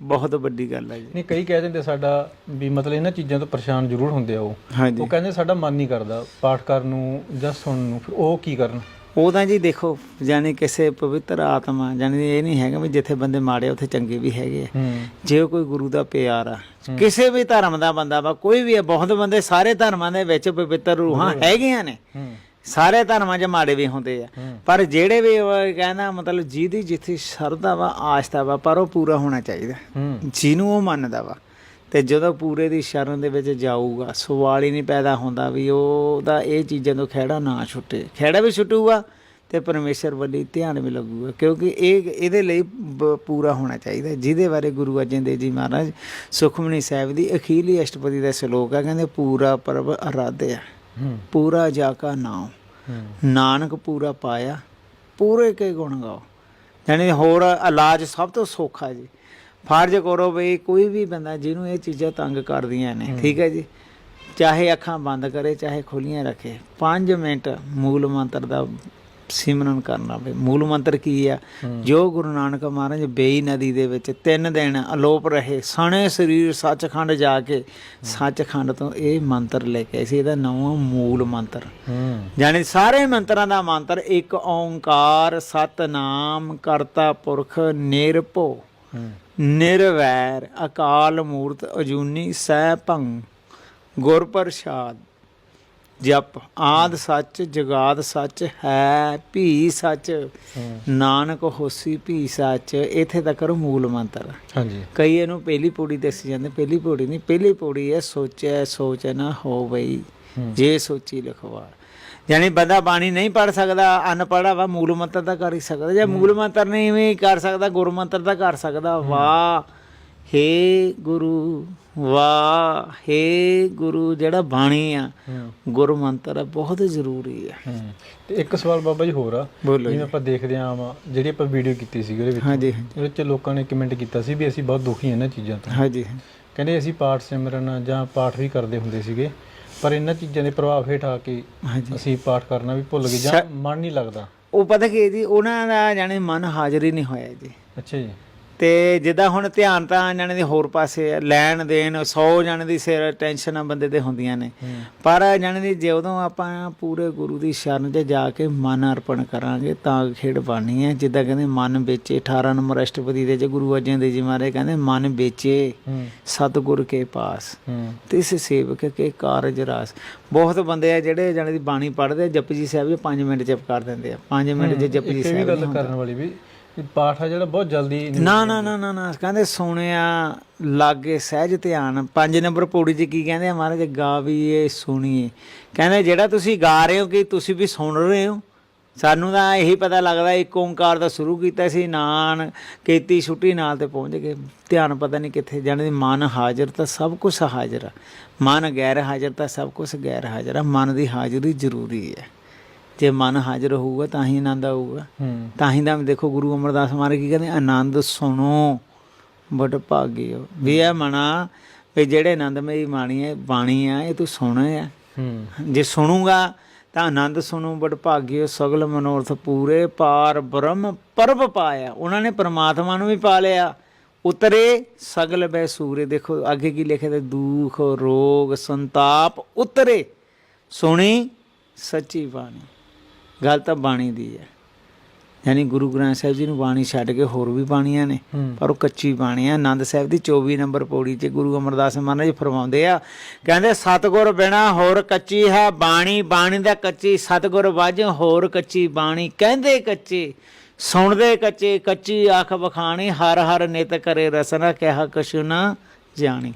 ਬਹੁਤ ਵੱਡੀ ਗੱਲ ਆ ਜੀ। ਨਹੀਂ ਕਈ ਕਹਿ ਦਿੰਦੇ ਸਾਡਾ ਵੀ ਮਤਲਬ ਇਹਨਾਂ ਚੀਜ਼ਾਂ ਤੋਂ ਪਰੇਸ਼ਾਨ ਜ਼ਰੂਰ ਹੁੰਦੇ ਆ ਉਹ। ਉਹ ਕਹਿੰਦੇ ਸਾਡਾ ਮਨ ਨਹੀਂ ਕਰਦਾ ਪਾਠ ਕਰਨ ਨੂੰ ਜਾਂ ਸੁਣਨ ਨੂੰ ਫਿਰ ਉਹ ਕੀ ਕਰਨ? ਉਹ ਤਾਂ ਜੀ ਦੇਖੋ ਜਾਨੀ ਕਿਸੇ ਪਵਿੱਤਰ ਆਤਮਾ ਜਾਨੀ ਇਹ ਨਹੀਂ ਹੈਗਾ ਵੀ ਜਿੱਥੇ ਬੰਦੇ ਮਾੜੇ ਉੱਥੇ ਚੰਗੇ ਵੀ ਹੈਗੇ ਆ। ਜੇ ਕੋਈ ਗੁਰੂ ਦਾ ਪਿਆਰ ਆ ਕਿਸੇ ਵੀ ਧਰਮ ਦਾ ਬੰਦਾ ਵਾ ਕੋਈ ਵੀ ਹੈ ਬਹੁਤ ਬੰਦੇ ਸਾਰੇ ਧਰਮਾਂ ਦੇ ਵਿੱਚ ਪਵਿੱਤਰ ਰੂਹਾਂ ਹੈਗੀਆਂ ਨੇ। ਸਾਰੇ ਧਰਮਾਂ 'ਚ ਮਾੜੇ ਵੀ ਹੁੰਦੇ ਆ। ਪਰ ਜਿਹੜੇ ਵੀ ਕਹਿੰਦਾ ਮਤਲਬ ਜਿਹਦੀ ਜਿੱਥੇ ਸ਼ਰਧਾ ਵਾ ਆਸਥਾ ਵਾ ਪਰ ਉਹ ਪੂਰਾ ਹੋਣਾ ਚਾਹੀਦਾ। ਜਿਹਨੂੰ ਉਹ ਮੰਨਦਾ ਵਾ। ਤੇ ਜਦੋਂ ਪੂਰੇ ਦੀ ਸ਼ਰਨ ਦੇ ਵਿੱਚ ਜਾਊਗਾ ਸਵਾਲ ਹੀ ਨਹੀਂ ਪੈਦਾ ਹੁੰਦਾ ਵੀ ਉਹਦਾ ਇਹ ਚੀਜ਼ਾਂ ਤੋਂ ਖਹਿੜਾ ਨਾ ਛੁੱਟੇ। ਖਹਿੜਾ ਵੀ ਛੁੱਟੂਗਾ ਤੇ ਪਰਮੇਸ਼ਰ ਵੱਲੀ ਧਿਆਨ ਵੀ ਲੱਗੂਗਾ ਕਿਉਂਕਿ ਇਹ ਇਹਦੇ ਲਈ ਪੂਰਾ ਹੋਣਾ ਚਾਹੀਦਾ ਜਿਹਦੇ ਬਾਰੇ ਗੁਰੂ ਅਰਜਨ ਦੇਵ ਜੀ ਮਹਾਰਾਜ ਸੁਖਮਨੀ ਸਾਹਿਬ ਦੀ ਅਖੀਰਲੀ ਅਸ਼ਟਪਦੀ ਦਾ ਸ਼ਲੋਕ ਆ ਕਹਿੰਦੇ ਪੂਰਾ ਪਰਬ ਅਰਾਧਿਆ ਹੂੰ। ਪੂਰਾ ਜਾ ਕਾ ਨਾਮ ਹੂੰ। ਨਾਨਕ ਪੂਰਾ ਪਾਇਆ ਪੂਰੇ ਕੇ ਗੁਣ ਗਾਓ। ਯਾਨੀ ਹੋਰ ਇਲਾਜ ਸਭ ਤੋਂ ਸੌਖਾ ਜੀ। ਫਰਜ਼ ਕਰੋ ਵੀ ਕੋਈ ਵੀ ਬੰਦਾ ਜਿਹਨੂੰ ਇਹ ਚੀਜ਼ਾਂ ਤੰਗ ਕਰਦੀਆਂ ਨੇ ਠੀਕ ਹੈ ਜੀ? ਚਾਹੇ ਅੱਖਾਂ ਬੰਦ ਕਰੇ ਚਾਹੇ ਖੁੱਲੀਆਂ ਰੱਖੇ 5 ਮਿੰਟ ਮੂਲ ਮੰਤਰ ਦਾ ਸਿਮਰਨ ਕਰਨਾ ਵੇ ਮੂਲ ਮੰਤਰ ਕੀ ਆ? ਜੋ ਗੁਰੂ ਨਾਨਕ ਮਹਾਰਾਜ ਬੇਈ ਨਦੀ ਦੇ ਵਿੱਚ ਤਿੰਨ ਦਿਨ ਅਲੋਪ ਰਹੇ ਸਣੇ ਸਰੀਰ ਸੱਚਖੰਡ ਜਾ ਕੇ ਸੱਚਖੰਡ ਤੋਂ ਇਹ ਮੰਤਰ ਲੈ ਕੇ ਸੀ ਇਹਦਾ ਨਾਮ ਮੂਲ ਮੰਤਰ। ਜਾਣੀ ਸਾਰੇ ਮੰਤਰਾਂ ਦਾ ਮੰਤਰ ਇੱਕ ਓੰਕਾਰ ਸਤਨਾਮ ਕਰਤਾ ਪੁਰਖ ਨਿਰਭਉ। ਨਿਰਵੈਰ ਅਕਾਲ ਮੂਰਤ ਅਜੂਨੀ ਸੈ ਭੰਗ ਗੁਰ ਪ੍ਰਸਾਦ। ਜਪ ਆਦ ਸੱਚ ਜਗਾਦ ਸੱਚ ਹੈ ਭੀ ਸੱਚ ਨਾਨਕ ਹੋਸੀ ਭੀ ਸੱਚ। ਇਥੇ ਤੱਕ ਮੂਲ ਮੰਤਰ। ਹਾਂਜੀ। ਕਈ ਇਹਨੂੰ ਪਹਿਲੀ ਪੌੜੀ ਦੱਸੀ ਜਾਂਦੇ ਪਹਿਲੀ ਪੌੜੀ ਨਹੀਂ ਪਹਿਲੀ ਪੌੜੀ ਹੈ ਸੋਚੈ ਸੋਚ ਨਾ ਹੋ। ਬਈ ਜੇ ਸੋਚੀ ਲਿਖਵਾ। ਯਾਨੀ ਬੰਦਾ ਬਾਣੀ ਨਹੀਂ ਪੜ ਸਕਦਾ ਅਨਪੜਾ ਵਾ ਮੂਲ ਮੰਤਰ ਦਾ ਕਰ ਹੀ ਸਕਦਾ। ਜੇ ਮੂਲ ਮੰਤਰ ਨਹੀਂ ਵੀ ਕਰ ਸਕਦਾ ਗੁਰ ਮੰਤਰ ਦਾ ਕਰ ਸਕਦਾ। ਵਾਹ ਹੇ ਗੁਰੂ ਵਾਹ ਹੇ ਗੁਰੂ ਜਿਹੜਾ ਬਾਣੀ ਆ ਗੁਰ ਮੰਤਰ ਆ ਬਹੁਤ ਜ਼ਰੂਰੀ ਆ। ਤੇ ਇੱਕ ਸਵਾਲ ਬਾਬਾ ਜੀ ਹੋਰ ਆ ਜਿਵੇਂ ਆਪਾਂ ਦੇਖਦੇ ਆਂ ਆਮ ਜਿਹੜੀ ਆਪਾਂ ਵੀਡੀਓ ਕੀਤੀ ਸੀ ਉਹਦੇ ਵਿੱਚ। ਹਾਂਜੀ ਉਹਦੇ ਵਿੱਚ ਲੋਕਾਂ ਨੇ ਕਮੈਂਟ ਕੀਤਾ ਸੀ ਵੀ ਅਸੀਂ ਬਹੁਤ ਦੁਖੀ ਹਾਂ ਇਹਨਾਂ ਚੀਜ਼ਾਂ ਤੋਂ। ਹਾਂਜੀ। ਕਹਿੰਦੇ ਅਸੀਂ ਪਾਠ ਸਿਮਰਨ ਜਾਂ ਪਾਠ ਵੀ ਕਰਦੇ ਹੁੰਦੇ ਸੀਗੇ। ਪਰ ਇਹਨਾਂ ਚੀਜ਼ਾਂ ਦੇ ਪ੍ਰਭਾਵ ਹੇਠ ਆ ਕੇ ਹਾਂਜੀ। ਅਸੀਂ ਪਾਠ ਕਰਨਾ ਵੀ ਭੁੱਲ ਗਏ ਜਾਂ ਮਨ ਨਹੀਂ ਲੱਗਦਾ। ਉਹ ਪਤਾ ਕੀ ਜੀ ਉਹਨਾਂ ਦਾ ਜਾਣੀ ਮਨ ਹਾਜ਼ਰ ਹੀ ਨਹੀਂ ਹੋਇਆ ਜੀ। ਅੱਛਾ ਜੀ। ਤੇ ਜਿੱਦਾਂ ਹੁਣ ਧਿਆਨ ਤਾਂ ਜਾਣੇ ਦੇ ਹੋਰ ਪਾਸੇ ਆ ਲੈਣ ਦੇਣ 100 ਜਾਣੇ ਦੀ ਸਿਰ ਟੈਨਸ਼ਨਾਂ ਬੰਦੇ ਤੇ ਹੁੰਦੀਆਂ ਨੇ। ਪਰ ਜਾਣੇ ਦੀ ਜਦੋਂ ਆਪਾਂ ਪੂਰੇ ਗੁਰੂ ਦੀ ਸ਼ਰਨ 'ਚ ਜਾ ਕੇ ਮਨ ਅਰਪਣ ਕਰਾਂਗੇ ਤਾਂ ਖੇਡ ਬਾਣੀ ਹੈ। ਜਿੱਦਾਂ ਕਹਿੰਦੇ ਮਨ ਵੇਚੇ 18 ਨੰਬਰ ਅਸ਼ਟਪਦੀ ਦੇ ਚ ਗੁਰੂ ਅਰਜਨ ਦੇਵ ਜੀ ਮਹਾਰਾਜ ਕਹਿੰਦੇ ਮਨ ਵੇਚੇ ਸਤਿਗੁਰ ਕੇ ਪਾਸ। ਤਿਸ ਸੇਵਕ ਕੇ ਕਾਰਜ ਰਾਸ। ਬਹੁਤ ਬੰਦੇ ਆ ਜਿਹੜੇ ਜਾਣੇ ਦੀ ਬਾਣੀ ਪੜ੍ਹਦੇ ਆ, ਜਪਜੀ ਜੀ ਸਾਹਿਬ ਜੀ 5 ਮਿੰਟ ਚ ਕਰ ਦਿੰਦੇ ਆ। 5 ਮਿੰਟ ਚ ਜਪਜੀ ਇਹ ਸਾਹਿਬ ਗੱਲ ਕਰਨ ਵਾਲੀ ਵੀ ਪਾਠ ਆ ਜਿਹੜਾ ਬਹੁਤ ਜਲਦੀ ਨਾ ਨਾ ਨਾ ਨਾ ਨਾ ਕਹਿੰਦੇ ਸੁਣਿਆ ਲਾਗੇ ਸਹਿਜ ਧਿਆਨ। ਪੰਜ ਨੰਬਰ ਪੌੜੀ 'ਚ ਕੀ ਕਹਿੰਦੇ ਆ ਮਹਾਰਾਜ? ਗਾਵੀਏ ਸੁਣੀਏ। ਕਹਿੰਦੇ ਜਿਹੜਾ ਤੁਸੀਂ ਗਾ ਰਹੇ ਹੋ ਕਿ ਤੁਸੀਂ ਵੀ ਸੁਣ ਰਹੇ ਹੋ? ਸਾਨੂੰ ਤਾਂ ਇਹੀ ਪਤਾ ਲੱਗਦਾ ਇੱਕ ਓੰਕਾਰ ਦਾ ਸ਼ੁਰੂ ਕੀਤਾ ਸੀ ਨਾਨ ਕੀਤੀ ਛੁੱਟੀ ਨਾਲ ਤੇ ਪਹੁੰਚ ਗਏ। ਧਿਆਨ ਪਤਾ ਨਹੀਂ ਕਿੱਥੇ ਜਾਣੇ ਮਨ ਹਾਜ਼ਰ ਤਾਂ ਸਭ ਕੁਝ ਹਾਜ਼ਰ ਆ। ਮਨ ਗੈਰ ਹਾਜ਼ਰ ਤਾਂ ਸਭ ਕੁਝ ਗੈਰ ਹਾਜ਼ਰ ਆ। ਮਨ ਦੀ ਹਾਜ਼ਰੀ ਜ਼ਰੂਰੀ ਹੈ। ਜੇ ਮਨ ਹਾਜ਼ਰ ਹੋਊਗਾ ਤਾਂ ਹੀ ਆਨੰਦ ਆਊਗਾ। ਹੂੰ। ਤਾਂ ਹੀ ਤਾਂ ਦੇਖੋ ਗੁਰੂ ਅਮਰਦਾਸ ਮਹਾਰਾਜ ਕੀ ਕਹਿੰਦੇ ਆਨੰਦ ਸੁਣੋ ਬਟ ਭਾਗਿਓ ਵੀ ਇਹ ਮਨਾ ਵੀ ਜਿਹੜੇ ਆਨੰਦਮਈ ਬਾਣੀ ਹੈ ਬਾਣੀ ਆ ਇਹ ਤੂੰ ਸੁਣੇ ਆ। ਹੂੰ। ਜੇ ਸੁਣੂਗਾ ਤਾਂ ਆਨੰਦ ਸੁਣੂ ਬਟ ਭਾਗਿਓ ਸਗਲ ਮਨੋਰਥ ਪੂਰੇ ਪਾਰ ਬ੍ਰਹਮ ਪਰਬ ਪਾਇਆ। ਉਹਨਾਂ ਨੇ ਪ੍ਰਮਾਤਮਾ ਨੂੰ ਵੀ ਪਾ ਲਿਆ। ਉਤਰੇ ਸਗਲ ਬੈ ਸੂਰੇ। ਦੇਖੋ ਅੱਗੇ ਕੀ ਲਿਖਿਆ ਤੇ ਦੁਖ ਰੋਗ ਸੰਤਾਪ ਉਤਰੇ। ਸੁਣੀ ਸੱਚੀ ਬਾਣੀ। ਗੱਲ ਤਾਂ ਬਾਣੀ ਦੀ ਹੈ। ਯਾਨੀ ਗੁਰੂ ਗ੍ਰੰਥ ਸਾਹਿਬ ਜੀ ਨੂੰ ਬਾਣੀ ਛੱਡ ਕੇ ਹੋਰ ਵੀ ਬਾਣੀਆਂ ਨੇ ਪਰ ਉਹ ਕੱਚੀ ਬਾਣੀ ਆ ਆਨੰਦ ਸਾਹਿਬ ਦੀ 24 ਨੰਬਰ ਪੌੜੀ 'ਚ ਗੁਰੂ ਅਮਰਦਾਸ ਮਹਾਰਾਜ ਫਰਮਾਉਂਦੇ ਆ ਕਹਿੰਦੇ ਸਤਗੁਰ ਬਿਨਾ ਹੋਰ ਕੱਚੀ ਹੈ ਬਾਣੀ ਬਾਣੀ ਦਾ ਕੱਚੀ ਸਤਗੁਰ ਵਾਜੋ ਹੋਰ ਕੱਚੀ ਬਾਣੀ। ਕਹਿੰਦੇ ਕੱਚੇ ਸੁਣਦੇ ਕੱਚੇ ਕੱਚੀ ਅੱਖ ਬਖਾਣੀ ਹਰ ਹਰ ਨਿਤ ਕਰੇ ਰਸਨਾ ਕਿਹਾ ਕਛੁ ਨਾ ਜਾਣੀ।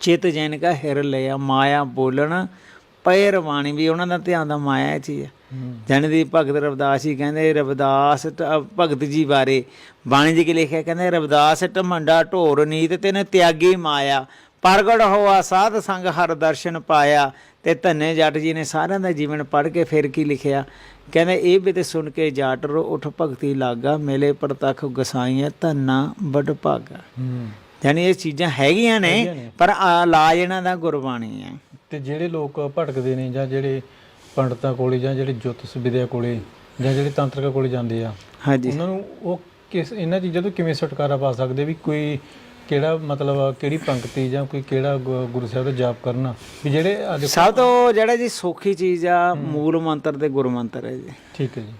ਚਿਤ ਜੈਨ ਕਾ ਹਿਰ ਲਿਆ ਮਾਇਆ ਬੋਲਣ ਪਏ ਰਵਾਣੀ ਵੀ ਉਹਨਾਂ ਦਾ ਧਿਆਨ ਦਾ ਮਾਇਆ ਚ ਹੀ ਹੈ। ਹੂੰ ਜਨ ਦੀ ਭਗਤ ਰਵਿਦਾਸ ਜੀ ਕਹਿੰਦੇ ਰਵਿਦਾਸ ਭਗਤ ਜੀ ਬਾਰੇ ਬਾਣੀ ਜੀ ਕੀ ਲਿਖਿਆ ਕਹਿੰਦੇ ਰਵਿਦਾਸ ਢਮੰਡਾ ਢੋਰ ਨੀਤ ਤੈਨੇ ਤਿਆਗੀ ਮਾਇਆ ਪ੍ਰਗਟ ਹੋਆ ਸਾਧ ਸੰਗ ਹਰ ਦਰਸ਼ਨ ਪਾਇਆ ਤੇ ਧੰਨੇ ਜੱਟ ਜੀ ਨੇ ਸਾਰਿਆਂ ਦਾ ਜੀਵਨ ਪੜ੍ਹ ਕੇ ਫਿਰ ਕੀ ਲਿਖਿਆ? ਕਹਿੰਦੇ ਇਹ ਵੀ ਤੇ ਸੁਣ ਕੇ ਜਾਟ ਰੋ ਉਠ ਭਗਤੀ ਲਾਗਾ ਮੇਲੇ ਪ੍ਰਤਖ ਗਸਾਈਆਂ ਧੰਨਾ ਬੜ ਭਾਗਾ। ਹੂੰ। ਯਾਨੀ ਇਹ ਚੀਜ਼ਾਂ ਹੈਗੀਆਂ ਨੇ ਨੇ। ਪਰ ਇਲਾਜ ਇਹਨਾਂ ਦਾ ਗੁਰਬਾਣੀ ਹੈ। ਤੇ ਜਿਹੜੇ ਲੋਕ ਭਟਕਦੇ ਨੇ ਜਾਂ ਜਿਹੜੇ ਪੰਡਤਾਂ ਕੋਲੇ ਜਾਂ ਜਿਹੜੇ ਜੋਤਿਸ਼ ਵਿਦਿਆ ਕੋਲੇ ਜਾਂ ਜਿਹੜੇ ਤੰਤਰਕਾਂ ਕੋਲੇ ਜਾਂਦੇ ਆ ਹਾਂਜੀ। ਉਹਨਾਂ ਨੂੰ ਉਹ ਕਿਸ ਇਹਨਾਂ ਚੀਜ਼ਾਂ ਤੋਂ ਕਿਵੇਂ ਛੁਟਕਾਰਾ ਪਾ ਸਕਦੇ ਵੀ ਕੋਈ ਕਿਹੜਾ ਮਤਲਬ ਕਿਹੜੀ ਪੰਕਤੀ ਜਾਂ ਕੋਈ ਕਿਹੜਾ ਗੁ- ਗੁਰੂ ਸਾਹਿਬ ਦਾ ਜਾਪ ਕਰਨਾ? ਵੀ ਜਿਹੜੇ ਆ ਦੇਖੋ ਸਭ ਤੋਂ ਜਿਹੜਾ ਜੀ ਸੌਖੀ ਚੀਜ਼ ਆ ਮੂਲ ਮੰਤਰ ਤੇ ਗੁਰ ਮੰਤਰ ਹੈ ਜੀ। ਠੀਕ ਹੈ ਜੀ।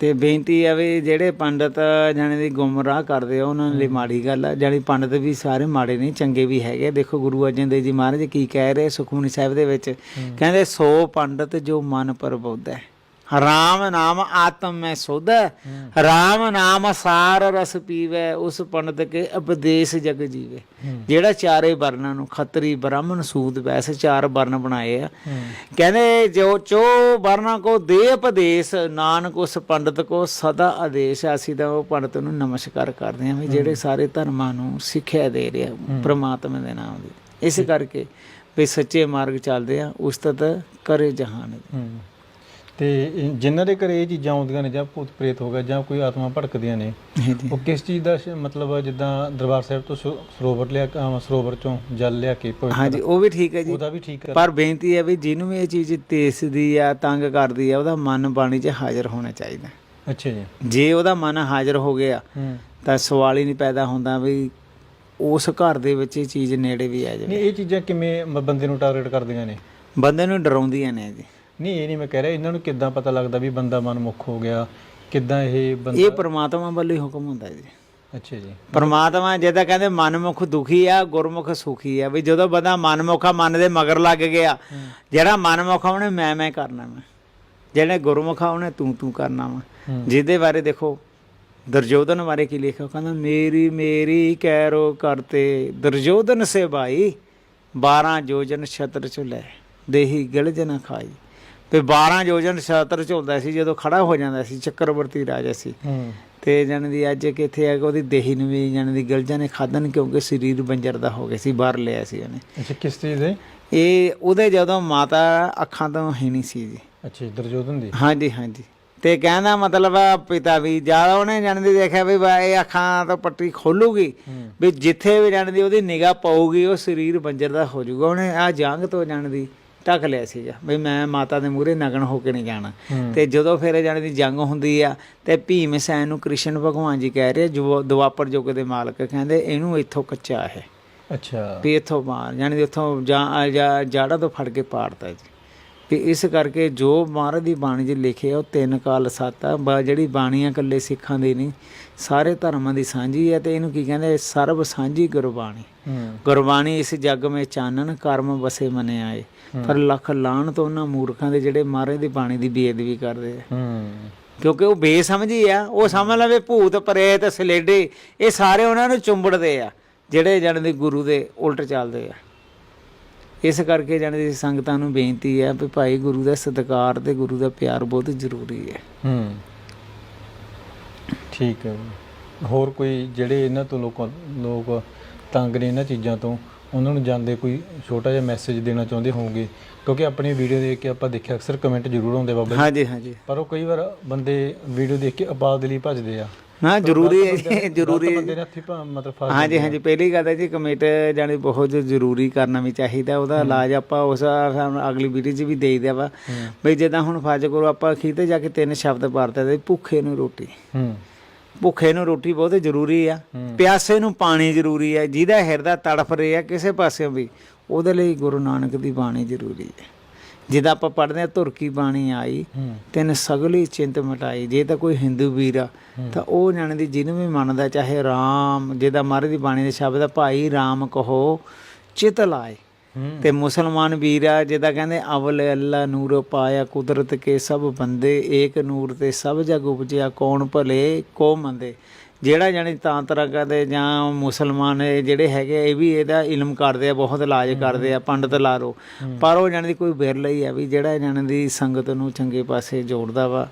ਤੇ ਬੇਨਤੀ ਆ ਵੀ ਜਿਹੜੇ ਪੰਡਤ ਜਾਣੇ ਦੀ ਗੁੰਮਰਾਹ ਕਰਦੇ ਆ ਉਹਨਾਂ ਲਈ ਮਾੜੀ ਗੱਲ ਆ। ਜਾਣੀ ਪੰਡਤ ਵੀ ਸਾਰੇ ਮਾੜੇ ਨਹੀਂ ਚੰਗੇ ਵੀ ਹੈਗੇ ਦੇਖੋ ਗੁਰੂ ਅਰਜਨ ਦੇਵ ਜੀ ਮਹਾਰਾਜ ਕੀ ਕਹਿ ਰਹੇ ਸੁਖਮਨੀ ਸਾਹਿਬ ਦੇ ਵਿੱਚ। ਕਹਿੰਦੇ ਸੋ ਪੰਡਤ ਜੋ ਮਨ ਪਰਬੁੱਧ ਰਾਮ ਨਾਮ ਆਤਮ ਮੈਂ ਸੁਧ ਰਾਮ ਨਾਮ ਸਾਰ ਰਸ ਪੀਵੇ ਉਸ ਪੰਡਤ ਕੇ ਉਪਦੇਸ਼ ਜਗ ਜੀਵੇ। ਜਿਹੜਾ ਚਾਰੇ ਵਰਨਾਂ ਨੂੰ ਖੱਤਰੀ ਬ੍ਰਾਹਮਣ ਸੂਦ ਵੈਸੇ ਚਾਰ ਵਰਨ ਬਣਾਏ ਆ। ਕਹਿੰਦੇ ਜੋ ਚੋ ਵਰਨਾ ਕੋ ਦੇ ਉਪਦੇਸ਼ ਨਾਨਕ ਉਸ ਪੰਡਤ ਕੋ ਸਦਾ ਆਦੇਸ਼ ਅਸੀਂ ਤਾਂ ਉਹ ਪੰਡਤ ਨੂੰ ਨਮਸਕਾਰ ਕਰਦੇ ਹਾਂ ਵੀ ਜਿਹੜੇ ਸਾਰੇ ਧਰਮਾਂ ਨੂੰ ਸਿੱਖਿਆ ਦੇ ਰਿਹਾ ਪ੍ਰਮਾਤਮਾ ਦੇ ਨਾਮ ਦੀ। ਇਸ ਕਰਕੇ ਵੀ ਸੱਚੇ ਮਾਰਗ ਚੱਲਦੇ ਆ ਉਸਤਤ ਕਰੇ ਜਹਾਨ ਤੇ ਇਹ ਜਿਨ੍ਹਾਂ ਦੇ ਘਰੇ ਇਹ ਚੀਜ਼ਾਂ ਆਉਂਦੀਆਂ ਨੇ ਜਾਂ ਭੂਤ ਪ੍ਰੇਤ ਹੋ ਗਿਆ ਜਾਂ ਕੋਈ ਆਤਮਾ ਭਟਕਦੀਆਂ ਨੇ ਹਾਂਜੀ ਉਹ ਕਿਸ ਚੀਜ਼ ਦਾ ਸ਼- ਮਤਲਬ ਜਿੱਦਾਂ ਦਰਬਾਰ ਸਾਹਿਬ ਤੋਂ ਸਰੋ- ਸਰੋਵਰ ਲਿਆ ਸਰੋਵਰ ਚੋਂ ਜਲ ਲਿਆ ਕੇ ਪਵਿੱਤਰ ਹਾਂਜੀ ਉਹ ਵੀ ਠੀਕ ਹੈ ਜੀ। ਉਹਦਾ ਵੀ ਠੀਕ ਕਰ ਪਰ ਬੇਨਤੀ ਹੈ ਵੀ ਜਿਹਨੂੰ ਵੀ ਇਹ ਚੀਜ਼ ਤੇਸਦੀ ਆ ਤੰਗ ਕਰਦੀ ਆ ਉਹਦਾ ਮਨ ਬਾਣੀ 'ਚ ਹਾਜ਼ਰ ਹੋਣਾ ਚਾਹੀਦਾ। ਅੱਛਾ ਜੀ। ਜੇ ਉਹਦਾ ਮਨ ਹਾਜ਼ਰ ਹੋ ਗਿਆ ਹੂੰ। ਤਾਂ ਸਵਾਲ ਹੀ ਨਹੀਂ ਪੈਦਾ ਹੁੰਦਾ ਵੀ ਉਸ ਘਰ ਦੇ ਵਿੱਚ ਇਹ ਚੀਜ਼ ਨੇੜੇ ਵੀ ਆ ਜਾਵੇ। ਨਹੀਂ ਇਹ ਚੀਜ਼ਾਂ ਕਿਵੇਂ ਮ- ਬੰਦੇ ਨੂੰ ਟਾਰਗੇਟ ਕਰਦੀਆਂ ਨੇ? ਬੰਦੇ ਨੂੰ ਡਰਾਉਂਦੀਆਂ ਨੇ ਜੀ। ਨਹੀਂ ਇਹ ਨਹੀਂ ਮੈਂ ਕਹਿ ਰਿਹਾ ਇਹਨਾਂ ਨੂੰ ਕਿੱਦਾਂ ਪਤਾ ਲੱਗਦਾ ਵੀ ਬੰਦਾ ਮਨਮੁਖ ਹੋ ਗਿਆ? ਕਿੱਦਾਂ ਇਹ ਬੰਦਾ ਇਹ ਪ੍ਰਮਾਤਮਾ ਵੱਲੋਂ ਹੀ ਹੁਕਮ ਹੁੰਦਾ ਜੀ। ਅੱਛਾ ਜੀ। ਪਰਮਾਤਮਾ ਜਿਹਦਾ ਕਹਿੰਦੇ ਮਨਮੁਖ ਦੁਖੀ ਆ ਗੁਰਮੁਖ ਸੁਖੀ ਆ ਵੀ ਜਦੋਂ ਬੰਦਾ ਮਨਮੁਖਾ ਮਨ ਦੇ ਮਗਰ ਲੱਗ ਗਿਆ ਜਿਹੜਾ ਮਨਮੁਖਾ ਉਹਨੇ ਮੈਂ ਮੈਂ ਕਰਨਾ ਵਾ। ਜਿਹੜੇ ਗੁਰਮੁਖਾ ਉਹਨੇ ਤੂੰ ਤੂੰ ਕਰਨਾ ਵਾ। ਜਿਹਦੇ ਬਾਰੇ ਦੇਖੋ ਦੁਰਜੋਧਨ ਬਾਰੇ ਕੀ ਲਿਖਿਆ ਕਹਿੰਦਾ ਮੇਰੀ ਮੇਰੀ ਕੈਰੋ ਕਰਤੇ ਦੁਰਜੋਧਨ ਸੇ ਭਾਈ 12 ਯੋਜਨ ਛਤਰ ਚੁਲੇ ਦੇਹੀ ਗਿਲਜ ਨਾ ਖਾਈ। ਤੇ 12 ਯੋਜਨ ਛਤਰ ਝੁਲਦਾ ਸੀ ਜਦੋਂ ਖੜਾ ਹੋ ਜਾਂਦਾ ਸੀ ਚੱਕਰਵਰਤੀ ਰਾਜਾ ਸੀ। ਤੇ ਜਣ ਦੀ ਅੱਜ ਕਿੱਥੇ ਹੈ ਕਿ ਉਹਦੀ ਦੇਹੀ ਨੂੰ ਵੀ ਜਣ ਦੀ ਗਿਲਜਾਂ ਨੇ ਖਾਧਨ ਕਿਉਂਕਿ ਸਰੀਰ ਬੰਜਰ ਦਾ ਹੋ ਗਿਆ ਸੀ ਬਾਹਰ ਲਿਆ ਸੀ ਉਹਨੇ। ਅੱਛਾ ਕਿਸ ਚੀਜ਼ ਦੇ? ਇਹ ਉਹਦੇ ਜਦੋਂ ਮਾਤਾ ਅੱਖਾਂ ਤੋਂ ਹੀ ਨਹੀਂ ਸੀ ਜੀ। ਅੱਛਾ ਜੀ, ਦੁਰਯੋਧਨ ਦੀ? ਹਾਂਜੀ ਹਾਂਜੀ। ਤੇ ਕਹਿੰਦਾ ਮਤਲਬ ਆ ਪਿਤਾ ਵੀ ਜ਼ਿਆਦਾ ਉਹਨੇ ਜਣ ਦੀ ਦੇਖਿਆ ਵੀ ਇਹ ਅੱਖਾਂ ਤੋਂ ਪੱਟੀ ਖੋਲੂਗੀ ਵੀ ਜਿੱਥੇ ਵੀ ਜਣ ਦੀ ਉਹਦੀ ਨਿਗਾਹ ਪਊਗੀ ਉਹ ਸਰੀਰ ਬੰਜਰ ਦਾ ਹੋ ਜਾਊਗਾ। ਉਹਨੇ ਆ ਜੰਗ ਤੋਂ ਜਣ ਢੱਕ ਲਿਆ ਸੀਗਾ ਵੀ ਮੈਂ ਮਾਤਾ ਦੇ ਮੂਹਰੇ ਨਗਨ ਹੋ ਕੇ ਨਹੀਂ ਜਾਣਾ। ਤੇ ਜਦੋਂ ਫਿਰ ਜਾਣੀ ਦੀ ਜੰਗ ਹੁੰਦੀ ਆ ਤੇ ਭੀਮ ਸੈਨ ਨੂੰ ਕ੍ਰਿਸ਼ਨ ਭਗਵਾਨ ਜੀ ਕਹਿ ਰਹੇ ਜੋ ਦੁਆਪਰ ਯੁੱਗ ਦੇ ਮਾਲਕ ਕਹਿੰਦੇ ਇਹਨੂੰ ਇੱਥੋਂ ਕੱਚਾ ਹੈ। ਅੱਛਾ। ਵੀ ਇੱਥੋਂ ਮਾਰ ਜਾਣੀ ਦੀ ਉੱਥੋਂ ਜਾਂ ਜਾੜਾ ਤੋਂ ਫੜ ਕੇ ਪਾੜਤਾ ਜੀ। ਵੀ ਇਸ ਕਰਕੇ ਜੋ ਮਹਾਰਾਜ ਦੀ ਬਾਣੀ 'ਚ ਲਿਖਿਆ ਉਹ ਤਿੰਨ ਕਾਲ ਸੱਤ ਆ ਬਾ ਜਿਹੜੀ ਬਾਣੀ ਆ ਇਕੱਲੇ ਸਿੱਖਾਂ ਦੀ ਨਹੀਂ ਸਾਰੇ ਧਰਮਾਂ ਦੀ ਸਾਂਝੀ ਹੈ ਤੇ ਇਹਨੂੰ ਕੀ ਕਹਿੰਦੇ ਸਰਬ ਸਾਂਝੀ ਗੁਰਬਾਣੀ। ਗੁਰਬਾਣੀ ਇਸ ਜੱਗ ਮੇ ਚਾਨਣ ਕਰਮ ਵਸੇ ਮਨੇ ਆਏ। ਪਰ ਲੱਖ ਲਾਣ ਤੋਂ ਉਹਨਾਂ ਮੂਰਖਾਂ ਦੇ ਜਿਹੜੇ ਮਹਾਰਾਜ ਦੀ ਬਾਣੀ ਦੀ ਬੇਅਦਬੀ ਕਰਦੇ ਆ। ਕਿਉਂਕਿ ਉਹ ਬੇਸਮਝੀ ਆ ਉਹ ਸਮਝ ਲਵੇ ਭੂਤ ਪ੍ਰੇਤ ਸਲੇਡੇ ਇਹ ਸਾਰੇ ਉਹਨਾਂ ਨੂੰ ਚੁੰਬੜਦੇ ਆ ਜਿਹੜੇ ਜਣ ਦੇ ਗੁਰੂ ਦੇ ਉਲਟ ਚੱਲਦੇ ਆ। ਇਸ ਕਰਕੇ ਜਣ ਦੀ ਸੰਗਤਾਂ ਨੂੰ ਬੇਨਤੀ ਹੈ ਵੀ ਭਾਈ ਗੁਰੂ ਦਾ ਸਤਿਕਾਰ ਤੇ ਗੁਰੂ ਦਾ ਪਿਆਰ ਬਹੁਤ ਜ਼ਰੂਰੀ ਹੈ। ਹੂੰ। ਠੀਕ ਹੈ। ਹੋਰ ਕੋਈ ਜਿਹੜੇ ਇਹਨਾਂ ਤੋਂ ਲੋਕਾਂ ਲੋਕ ਤੰਗ ਨੇ ਇਹਨਾਂ ਚੀਜ਼ਾਂ ਤੋਂ ਉਹਨਾਂ ਨੂੰ ਜਾਂਦੇ ਕੋਈ ਛੋਟਾ ਜਿਹਾ ਮੈਸੇਜ ਦੇਣਾ ਚਾਹੁੰਦੇ ਹੋਵੋਗੇ? ਕਿਉਂਕਿ ਆਪਣੀ ਵੀਡੀਓ ਦੇਖ ਕੇ ਆਪਾਂ ਦੇਖਿਆ ਅਕਸਰ ਕਮੈਂਟ ਜ਼ਰੂਰ ਆਉਂਦੇ ਬਾਬਾ ਜੀ। ਹਾਂਜੀ ਹਾਂਜੀ। ਪਰ ਉਹ ਕਈ ਵਾਰ ਬੰਦੇ ਵੀਡੀਓ ਦੇਖ ਕੇ ਆਬਾਦ ਲਈ ਭੱਜਦੇ ਆ। ਨਾ ਜ਼ਰੂਰੀ ਹੈ ਜ਼ਰੂਰੀ ਹੈ। ਬੰਦੇ ਨੇ ਹੱਥੀ ਮਤਲਬ ਫਸ ਹਾਂਜੀ ਹਾਂਜੀ ਪਹਿਲੀ ਗੱਲ ਹੈ ਜੀ ਕਮੇਟ ਜਾਣੀ ਬਹੁਤ ਜ਼ਰੂਰੀ ਕਰਨਾ ਵੀ ਚਾਹੀਦਾ ਉਹਦਾ ਇਲਾਜ ਆਪਾਂ ਉਸ ਅਗਲੀ ਵੀਡੀਓ 'ਚ ਵੀ ਦੇ ਦਿਆ ਵਾ। ਬਈ ਜਿੱਦਾਂ ਹੁਣ ਫਾਜ ਕਰੋ ਆਪਾਂ ਖੀਤੇ ਜਾ ਕੇ ਤਿੰਨ ਸ਼ਬਦ ਵਰਤੇ ਤੇ ਭੁੱਖੇ ਨੂੰ ਰੋਟੀ। ਹੂੰ। ਭੁੱਖੇ ਨੂੰ ਰੋਟੀ ਬਹੁਤ ਜ਼ਰੂਰੀ ਆ। ਹੂੰ। ਪਿਆਸੇ ਨੂੰ ਪਾਣੀ ਜ਼ਰੂਰੀ ਆ। ਜਿਹਦਾ ਹਿਰਦਾ ਤੜਫ ਰਿਹਾ ਕਿਸੇ ਪਾਸਿਓਂ ਵੀ ਉਹਦੇ ਲਈ ਗੁਰੂ ਨਾਨਕ ਦੀ ਬਾਣੀ ਜ਼ਰੂਰੀ ਹੈ। ਜਿੱਦਾਂ ਆਪਾਂ ਪੜ੍ਹਦੇ ਆ ਧੁਰ ਕੀ ਬਾਣੀ ਆਈ ਤਿੰਨ ਸਗਲੀ ਚਿੰਤ ਮਟਾਈ ਜੇ ਤਾਂ ਕੋਈ ਹਿੰਦੂ ਵੀਰ ਆ ਤਾਂ ਉਹ ਜਾਣਦੀ ਜਿਹਨੂੰ ਵੀ ਮੰਨਦਾ ਚਾਹੇ ਰਾਮ ਜਿਹਦਾ ਮਹਾਰਾਜ ਦੀ ਬਾਣੀ ਦੇ ਸ਼ਬਦ ਆ ਭਾਈ ਰਾਮ ਕਹੋ ਚਿਤ ਲਾਏ। ਤੇ ਮੁਸਲਮਾਨ ਵੀਰ ਆ ਜਿਹਦਾ ਕਹਿੰਦੇ ਅਵਲ ਅੱਲਾ ਨੂਰ ਪਾਇਆ ਕੁਦਰਤ ਕੇ ਸਭ ਬੰਦੇ ਏਕ ਨੂਰ ਤੇ ਸਭ ਜਗ ਉਪਜਿਆ ਕੌਣ ਭਲੇ ਕੋ ਮੰਦੇ। ਜਿਹੜਾ ਜਾਣੀ ਤਾਂਤਰਾ ਕਹਿੰਦੇ ਜਾਂ ਮੁਸਲਮਾਨ ਇਹ ਜਿਹੜੇ ਹੈਗੇ ਇਹ ਵੀ ਇਹਦਾ ਇਲਮ ਕਰਦੇ ਆ ਬਹੁਤ ਇਲਾਜ ਕਰਦੇ ਆ ਪੰਡਤ ਲਾਰੋ ਪਰ ਉਹ ਦੀ ਕੋਈ ਬਿਰਲਾ ਹੀ ਆ ਵੀ ਜਿਹੜਾ ਜਾਣੀ ਦੀ ਸੰਗਤ ਨੂੰ ਚੰਗੇ ਪਾਸੇ ਜੋੜਦਾ ਵਾ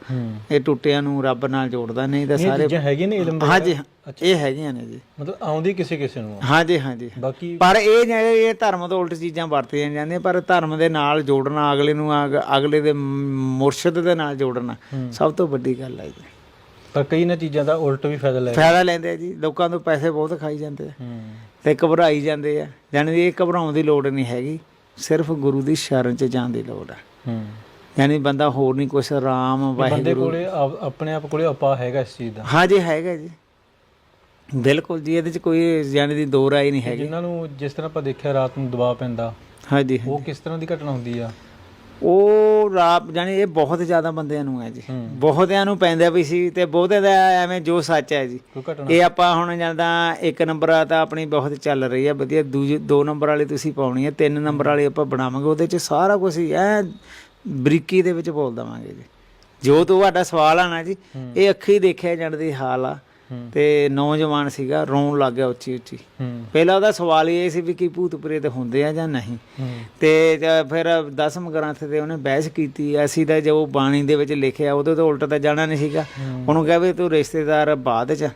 ਇਹ ਟੁੱਟਿਆਂ ਨੂੰ ਰੱਬ ਨਾਲ ਜੋੜਦਾ ਨਹੀਂ ਤਾਂ ਇਹ ਸਾਰੇ ਚੀਜ਼ਾਂ ਹੈਗੀਆਂ ਨੇ ਇਲਮ ਹਾਂਜੀ ਇਹ ਹੈਗੀਆਂ ਨੇ ਜੀ। ਮਤਲਬ ਆਉਂਦੀ ਕਿਸੇ ਕਿਸੇ ਨੂੰ। ਹਾਂਜੀ ਹਾਂਜੀ। ਬਾਕੀ ਪਰ ਇਹ ਜਿਹੜੇ ਇਹ ਧਰਮ ਤੋਂ ਉਲਟ ਚੀਜ਼ਾਂ ਵਰਤੀਆਂ ਜਾਂਦੀਆਂ ਪਰ ਧਰਮ ਦੇ ਨਾਲ ਜੋੜਨਾ ਅਗਲੇ ਨੂੰ ਅਗ- ਅਗਲੇ ਦੇ ਮੁਰਸ਼ਿਦ ਦੇ ਨਾਲ ਜੋੜਨਾ ਸਭ ਤੋਂ ਵੱਡੀ ਗੱਲ ਹੈ ਜੀ। ਪਰ ਕਈ ਨਾ ਚੀਜ਼ਾਂ ਦਾ ਉਲਟ ਵੀ ਫਾਇਦਾ ਲੈ ਫਾਇਦਾ ਲੈਂਦੇ ਆ ਜੀ। ਲੋਕਾਂ ਤੋਂ ਪੈਸੇ ਬਹੁਤ ਖਾਈ ਜਾਂਦੇ ਆ ਹੂੰ। ਤੇ ਘਬਰਾਈ ਜਾਂਦੇ ਆ। ਜਾਣੀ ਇਹ ਘਬਰਾਉਣ ਦੀ ਲੋੜ ਨਹੀਂ ਹੈਗੀ। ਸਿਰਫ ਗੁਰੂ ਦੀ ਸ਼ਰਨ 'ਚ ਜਾਣ ਦੀ ਲੋੜ ਹੈ ਹੂੰ। ਯਾਨੀ ਬੰਦਾ ਹੋਰ ਨਹੀਂ ਕੁਛ ਰਾਮ ਬੰਦੇ ਵਾਹਿਗੁਰੂ। ਕੋਲੇ ਆਪ- ਆਪਣੇ ਆਪ ਕੋਲੇ ਉਪਾ ਹੈਗਾ ਇਸ ਚੀਜ਼ ਦਾ। ਹਾਂਜੀ ਹੈਗਾ ਜੀ। ਬਿਲਕੁਲ ਜੀ ਇਹਦੇ 'ਚ ਕੋਈ ਜਾਣੀ ਦੀ ਦੋ ਰਾਏ ਨਹੀਂ ਹੈਗੀ। ਜਿਨ੍ਹਾਂ ਨੂੰ ਜਿਸ ਤਰ੍ਹਾਂ ਆਪਾਂ ਦੇਖਿਆ ਰਾਤ ਨੂੰ ਦਬਾਅ ਪੈਂਦਾ ਹਾਂਜੀ ਉਹ ਕਿਸ ਤਰ੍ਹਾਂ ਦੀ ਘਟਨਾ ਹੁੰਦੀ ਆ? ਉਹ ਰਾਤ ਜਾਣੀ ਇਹ ਬਹੁਤ ਜ਼ਿਆਦਾ ਬੰਦਿਆਂ ਨੂੰ ਹੈ ਜੀ। ਬਹੁਤਿਆਂ ਨੂੰ ਪੈਂਦਾ ਵੀ ਸੀ ਤੇ ਬਹੁਤਿਆਂ ਦਾ ਐਵੇਂ ਜੋ ਸੱਚ ਹੈ ਜੀ। ਇਹ ਆਪਾਂ ਹੁਣ ਜਾਂਦਾ ਇੱਕ ਨੰਬਰ ਆ ਤਾਂ ਆਪਣੀ ਬਹੁਤ ਚੱਲ ਰਹੀ ਹੈ ਵਧੀਆ। ਦੂਜੇ ਦੋ ਨੰਬਰ ਵਾਲੀ ਤੁਸੀਂ ਪਾਉਣੀ ਹੈ ਤਿੰਨ ਨੰਬਰ ਵਾਲੀ ਆਪਾਂ ਬਣਾਵਾਂਗੇ ਉਹਦੇ 'ਚ ਸਾਰਾ ਕੁਝ ਹੀ ਐ ਬਰੀਕੀ ਦੇ ਵਿੱਚ ਬੋਲ ਦਵਾਂਗੇ ਜੀ। ਜੋ ਤੁਹਾਡਾ ਸਵਾਲ ਆ ਨਾ ਜੀ ਇਹ ਅੱਖੀ ਦੇਖਿਆ ਜਾਣ ਦੀ ਹਾਲ ਆ। ਤੇ ਨੌਜਵਾਨ ਸੀਗਾ ਰੋਣ ਲੱਗ ਗਿਆ ਉੱਚੀ ਉੱਚੀ। ਪਹਿਲਾਂ ਉਹਦਾ ਸਵਾਲ ਇਹ ਸੀ ਵੀ ਕੀ ਭੂਤ ਪ੍ਰੇਤ ਹੁੰਦੇ ਆ ਜਾਂ ਨਹੀਂ। ਤੇ ਫਿਰ ਦਸਮ ਗ੍ਰੰਥ ਤੇ ਉਹਨੇ ਬਹਿਸ ਕੀਤੀ ਅਸੀਂ ਤਾਂ ਜੋ ਬਾਣੀ ਦੇ ਵਿੱਚ ਲਿਖਿਆ ਉਹਦੇ ਤੋਂ ਉਲਟ ਤਾਂ ਜਾਣਾ ਨਹੀਂ ਸੀਗਾ। ਉਹਨੂੰ ਕਿਹਾ ਵੀ ਤੂੰ ਰਿਸ਼ਤੇਦਾਰ ਬਾਅਦ ਚ।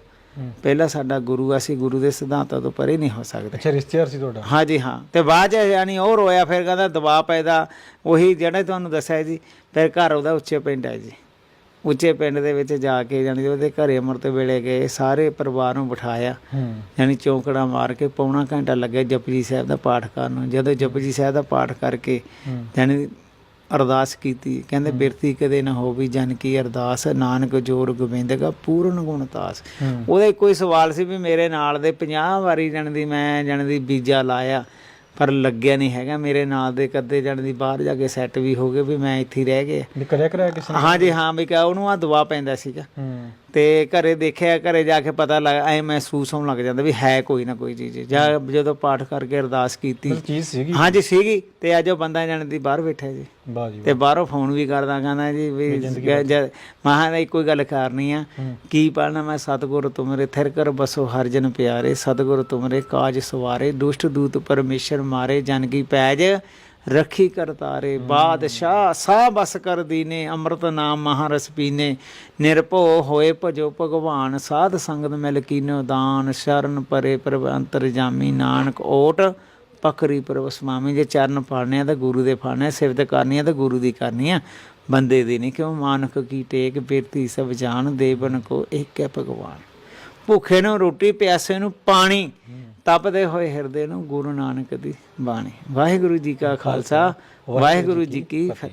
ਪਹਿਲਾਂ ਸਾਡਾ ਗੁਰੂ ਅਸੀਂ ਗੁਰੂ ਦੇ ਸਿਧਾਂਤਾਂ ਤੋਂ ਪਰੇ ਨਹੀਂ ਹੋ ਸਕਦੇ। ਅੱਛਾ ਰਿਸ਼ਤੇਦਾਰ ਸੀ ਤੁਹਾਡਾ? ਹਾਂਜੀ ਹਾਂ। ਤੇ ਬਾਅਦ ਚ ਯਾਨੀ ਉਹ ਰੋਇਆ ਫਿਰ ਕਹਿੰਦਾ ਦਬਾਅ ਪੈਦਾ। ਉਹੀ ਜਿਹੜਾ ਤੁਹਾਨੂੰ ਦੱਸਿਆ ਜੀ ਫਿਰ ਘਰ ਉਹਦਾ ਉੱਚੇ ਪਿੰਡ ਹੈ ਜੀ। ਉੱਚੇ ਪਿੰਡ ਦੇ ਵਿੱਚ ਜਾ ਕੇ ਜਾਨੀ ਉਹਦੇ ਘਰੇ ਅੰਮ੍ਰਿਤ ਵੇਲੇ ਗਏ ਸਾਰੇ ਪਰਿਵਾਰ ਨੂੰ ਬਿਠਾਇਆ। ਯਾਨੀ ਚੌਂਕੜਾ ਮਾਰ ਕੇ ਪੌਣਾ ਘੰਟਾ ਲੱਗਿਆ ਜਪਜੀ ਸਾਹਿਬ ਦਾ ਪਾਠ ਕਰਨ ਨੂੰ। ਜਦੋਂ ਜਪਜੀ ਸਾਹਿਬ ਦਾ ਪਾਠ ਕਰਕੇ ਯਾਨੀ ਅਰਦਾਸ ਕੀਤੀ ਕਹਿੰਦੇ ਬਿਰਤੀ ਕਦੇ ਨਾ ਹੋਵੀ ਜਨ ਕੀ ਅਰਦਾਸ ਨਾਨਕ ਜੋਰ ਗੋਬਿੰਦਗਾ ਪੂਰਨ ਗੁਣ ਤਾਸ। ਹੂੰ। ਉਹਦਾ ਹੀ ਸਵਾਲ ਸੀ ਵੀ ਮੇਰੇ ਨਾਲ ਦੇ 50 ਵਾਰੀ ਜਣ ਦੀ ਮੈਂ ਜਣ ਦੀ ਬੀਜਾ ਲਾਇਆ। ਪਰ ਲੱਗਿਆ ਨਹੀਂ ਹੈਗਾ ਮੇਰੇ ਨਾਲ ਦੇ ਕਦੇ ਜਣ ਦੀ ਬਾਹਰ ਜਾ ਕੇ ਸੈੱਟ ਵੀ ਹੋ ਗਏ ਵੀ ਮੈਂ ਇੱਥੇ ਹੀ ਰਹਿ ਗਿਆ। ਵੀ ਕਰਿਆ ਕਰਿਆ ਕਿਸੇ ਨੇ ਹਾਂਜੀ ਹਾਂ ਵੀ ਕਹਾ ਉਹਨੂੰ ਆ ਦਵਾ ਪੈਂਦਾ ਸੀਗਾ। ਹੂੰ। ਤੇ ਘਰੇ ਦੇਖਿਆ ਘਰੇ ਜਾ ਕੇ ਪਤਾ ਲੱਗ ਐ ਮਹਿਸੂਸ ਹੋਣ ਲੱਗ ਜਾਂਦਾ ਵੀ ਹੈ ਕੋਈ ਨਾ ਕੋਈ ਚੀਜ਼। ਜਾਂ ਜਦੋਂ ਪਾਠ ਕਰਕੇ ਅਰਦਾਸ ਕੀਤੀ। ਮਤਲਬ ਚੀਜ਼ ਸੀਗੀ। ਹਾਂਜੀ ਸੀਗੀ। ਤੇ ਅੱਜ ਉਹ ਬੰਦਾ ਜਾਣ ਦੀ ਬਾਹਰ ਬੈਠਾ ਜੀ। ਵਾਹ ਜੀ ਤੇ ਬਾਹਰੋਂ ਫੋਨ ਵੀ ਕਰਦਾ ਕਹਿੰਦਾ ਜੀ ਵੀ ਮਹਾਂ ਕੋਈ ਗੱਲ ਕਰਨੀ ਆ। ਕੀ ਪੜਨਾ ਮੈਂ ਸਤਿਗੁਰ ਤੁਮਰੇ ਥਿਰ ਕਰ ਬਸੋ ਹਰ ਜਨ ਪਿਆਰੇ। ਸਤਿਗੁਰ ਤੁਮਰੇ ਕਾਜ ਸਵਾਰੇ। ਦੁਸ਼ਟ ਦੂਤ ਪਰਮੇਸ਼ਰ ਮਾਰੇ ਜਨ ਕੀ ਪੈਜ ਰੱਖੀ ਕਰਤਾਰੇ ਬਾਦਸ਼ਾਹ ਸਾ ਬਸ ਕਰ ਦੀਨੇ, ਅੰਮ੍ਰਿਤ ਨਾਮ ਮਹਾਰਸ ਪੀਨੇ। ਨਿਰਭਉ ਹੋਏ ਭਜੋ ਭਗਵਾਨ, ਸਾਧ ਸੰਗਤ ਮਿਲ ਕੀਨੋ ਦਾਨ, ਸ਼ਰਨ ਪਰੇ ਪ੍ਰਭ ਅੰਤਰ ਜਾਮੀ। ਨਾਨਕ ਓਟ ਪਕਰੀ ਪ੍ਰਭ ਸਮਾਮੀ, ਜੇ ਚਰਨ ਫੜਨੇ ਆ ਤਾਂ ਗੁਰੂ ਦੇ ਫੜਨੇ ਆ, ਸਿਫਤ ਕਰਨੀ ਆ ਤਾਂ ਗੁਰੂ ਦੀ ਕਰਨੀ ਆ। ਬੰਦੇ ਦੀ ਨਹੀਂ ਕਿਉਂ, ਮਾਨਕ ਕੀ ਟੇਕ, ਬਿਰਤੀ ਸਭ ਜਾਣ, ਦੇਵਨ ਕੋ ਇੱਕ ਹੈ ਭਗਵਾਨ। ਭੁੱਖੇ ਨੂੰ ਰੋਟੀ, ਪਿਆਸੇ ਨੂੰ ਪਾਣੀ। ਤਪਦੇ ਹੋਏ ਹਿਰਦੇ ਨੂੰ ਗੁਰੂ ਨਾਨਕ ਦੀ ਬਾਣੀ। ਵਾਹਿਗੁਰੂ ਜੀ ਕਾ ਖਾਲਸਾ, ਵਾਹਿਗੁਰੂ ਜੀ ਕੀ ਫਤਿਹ।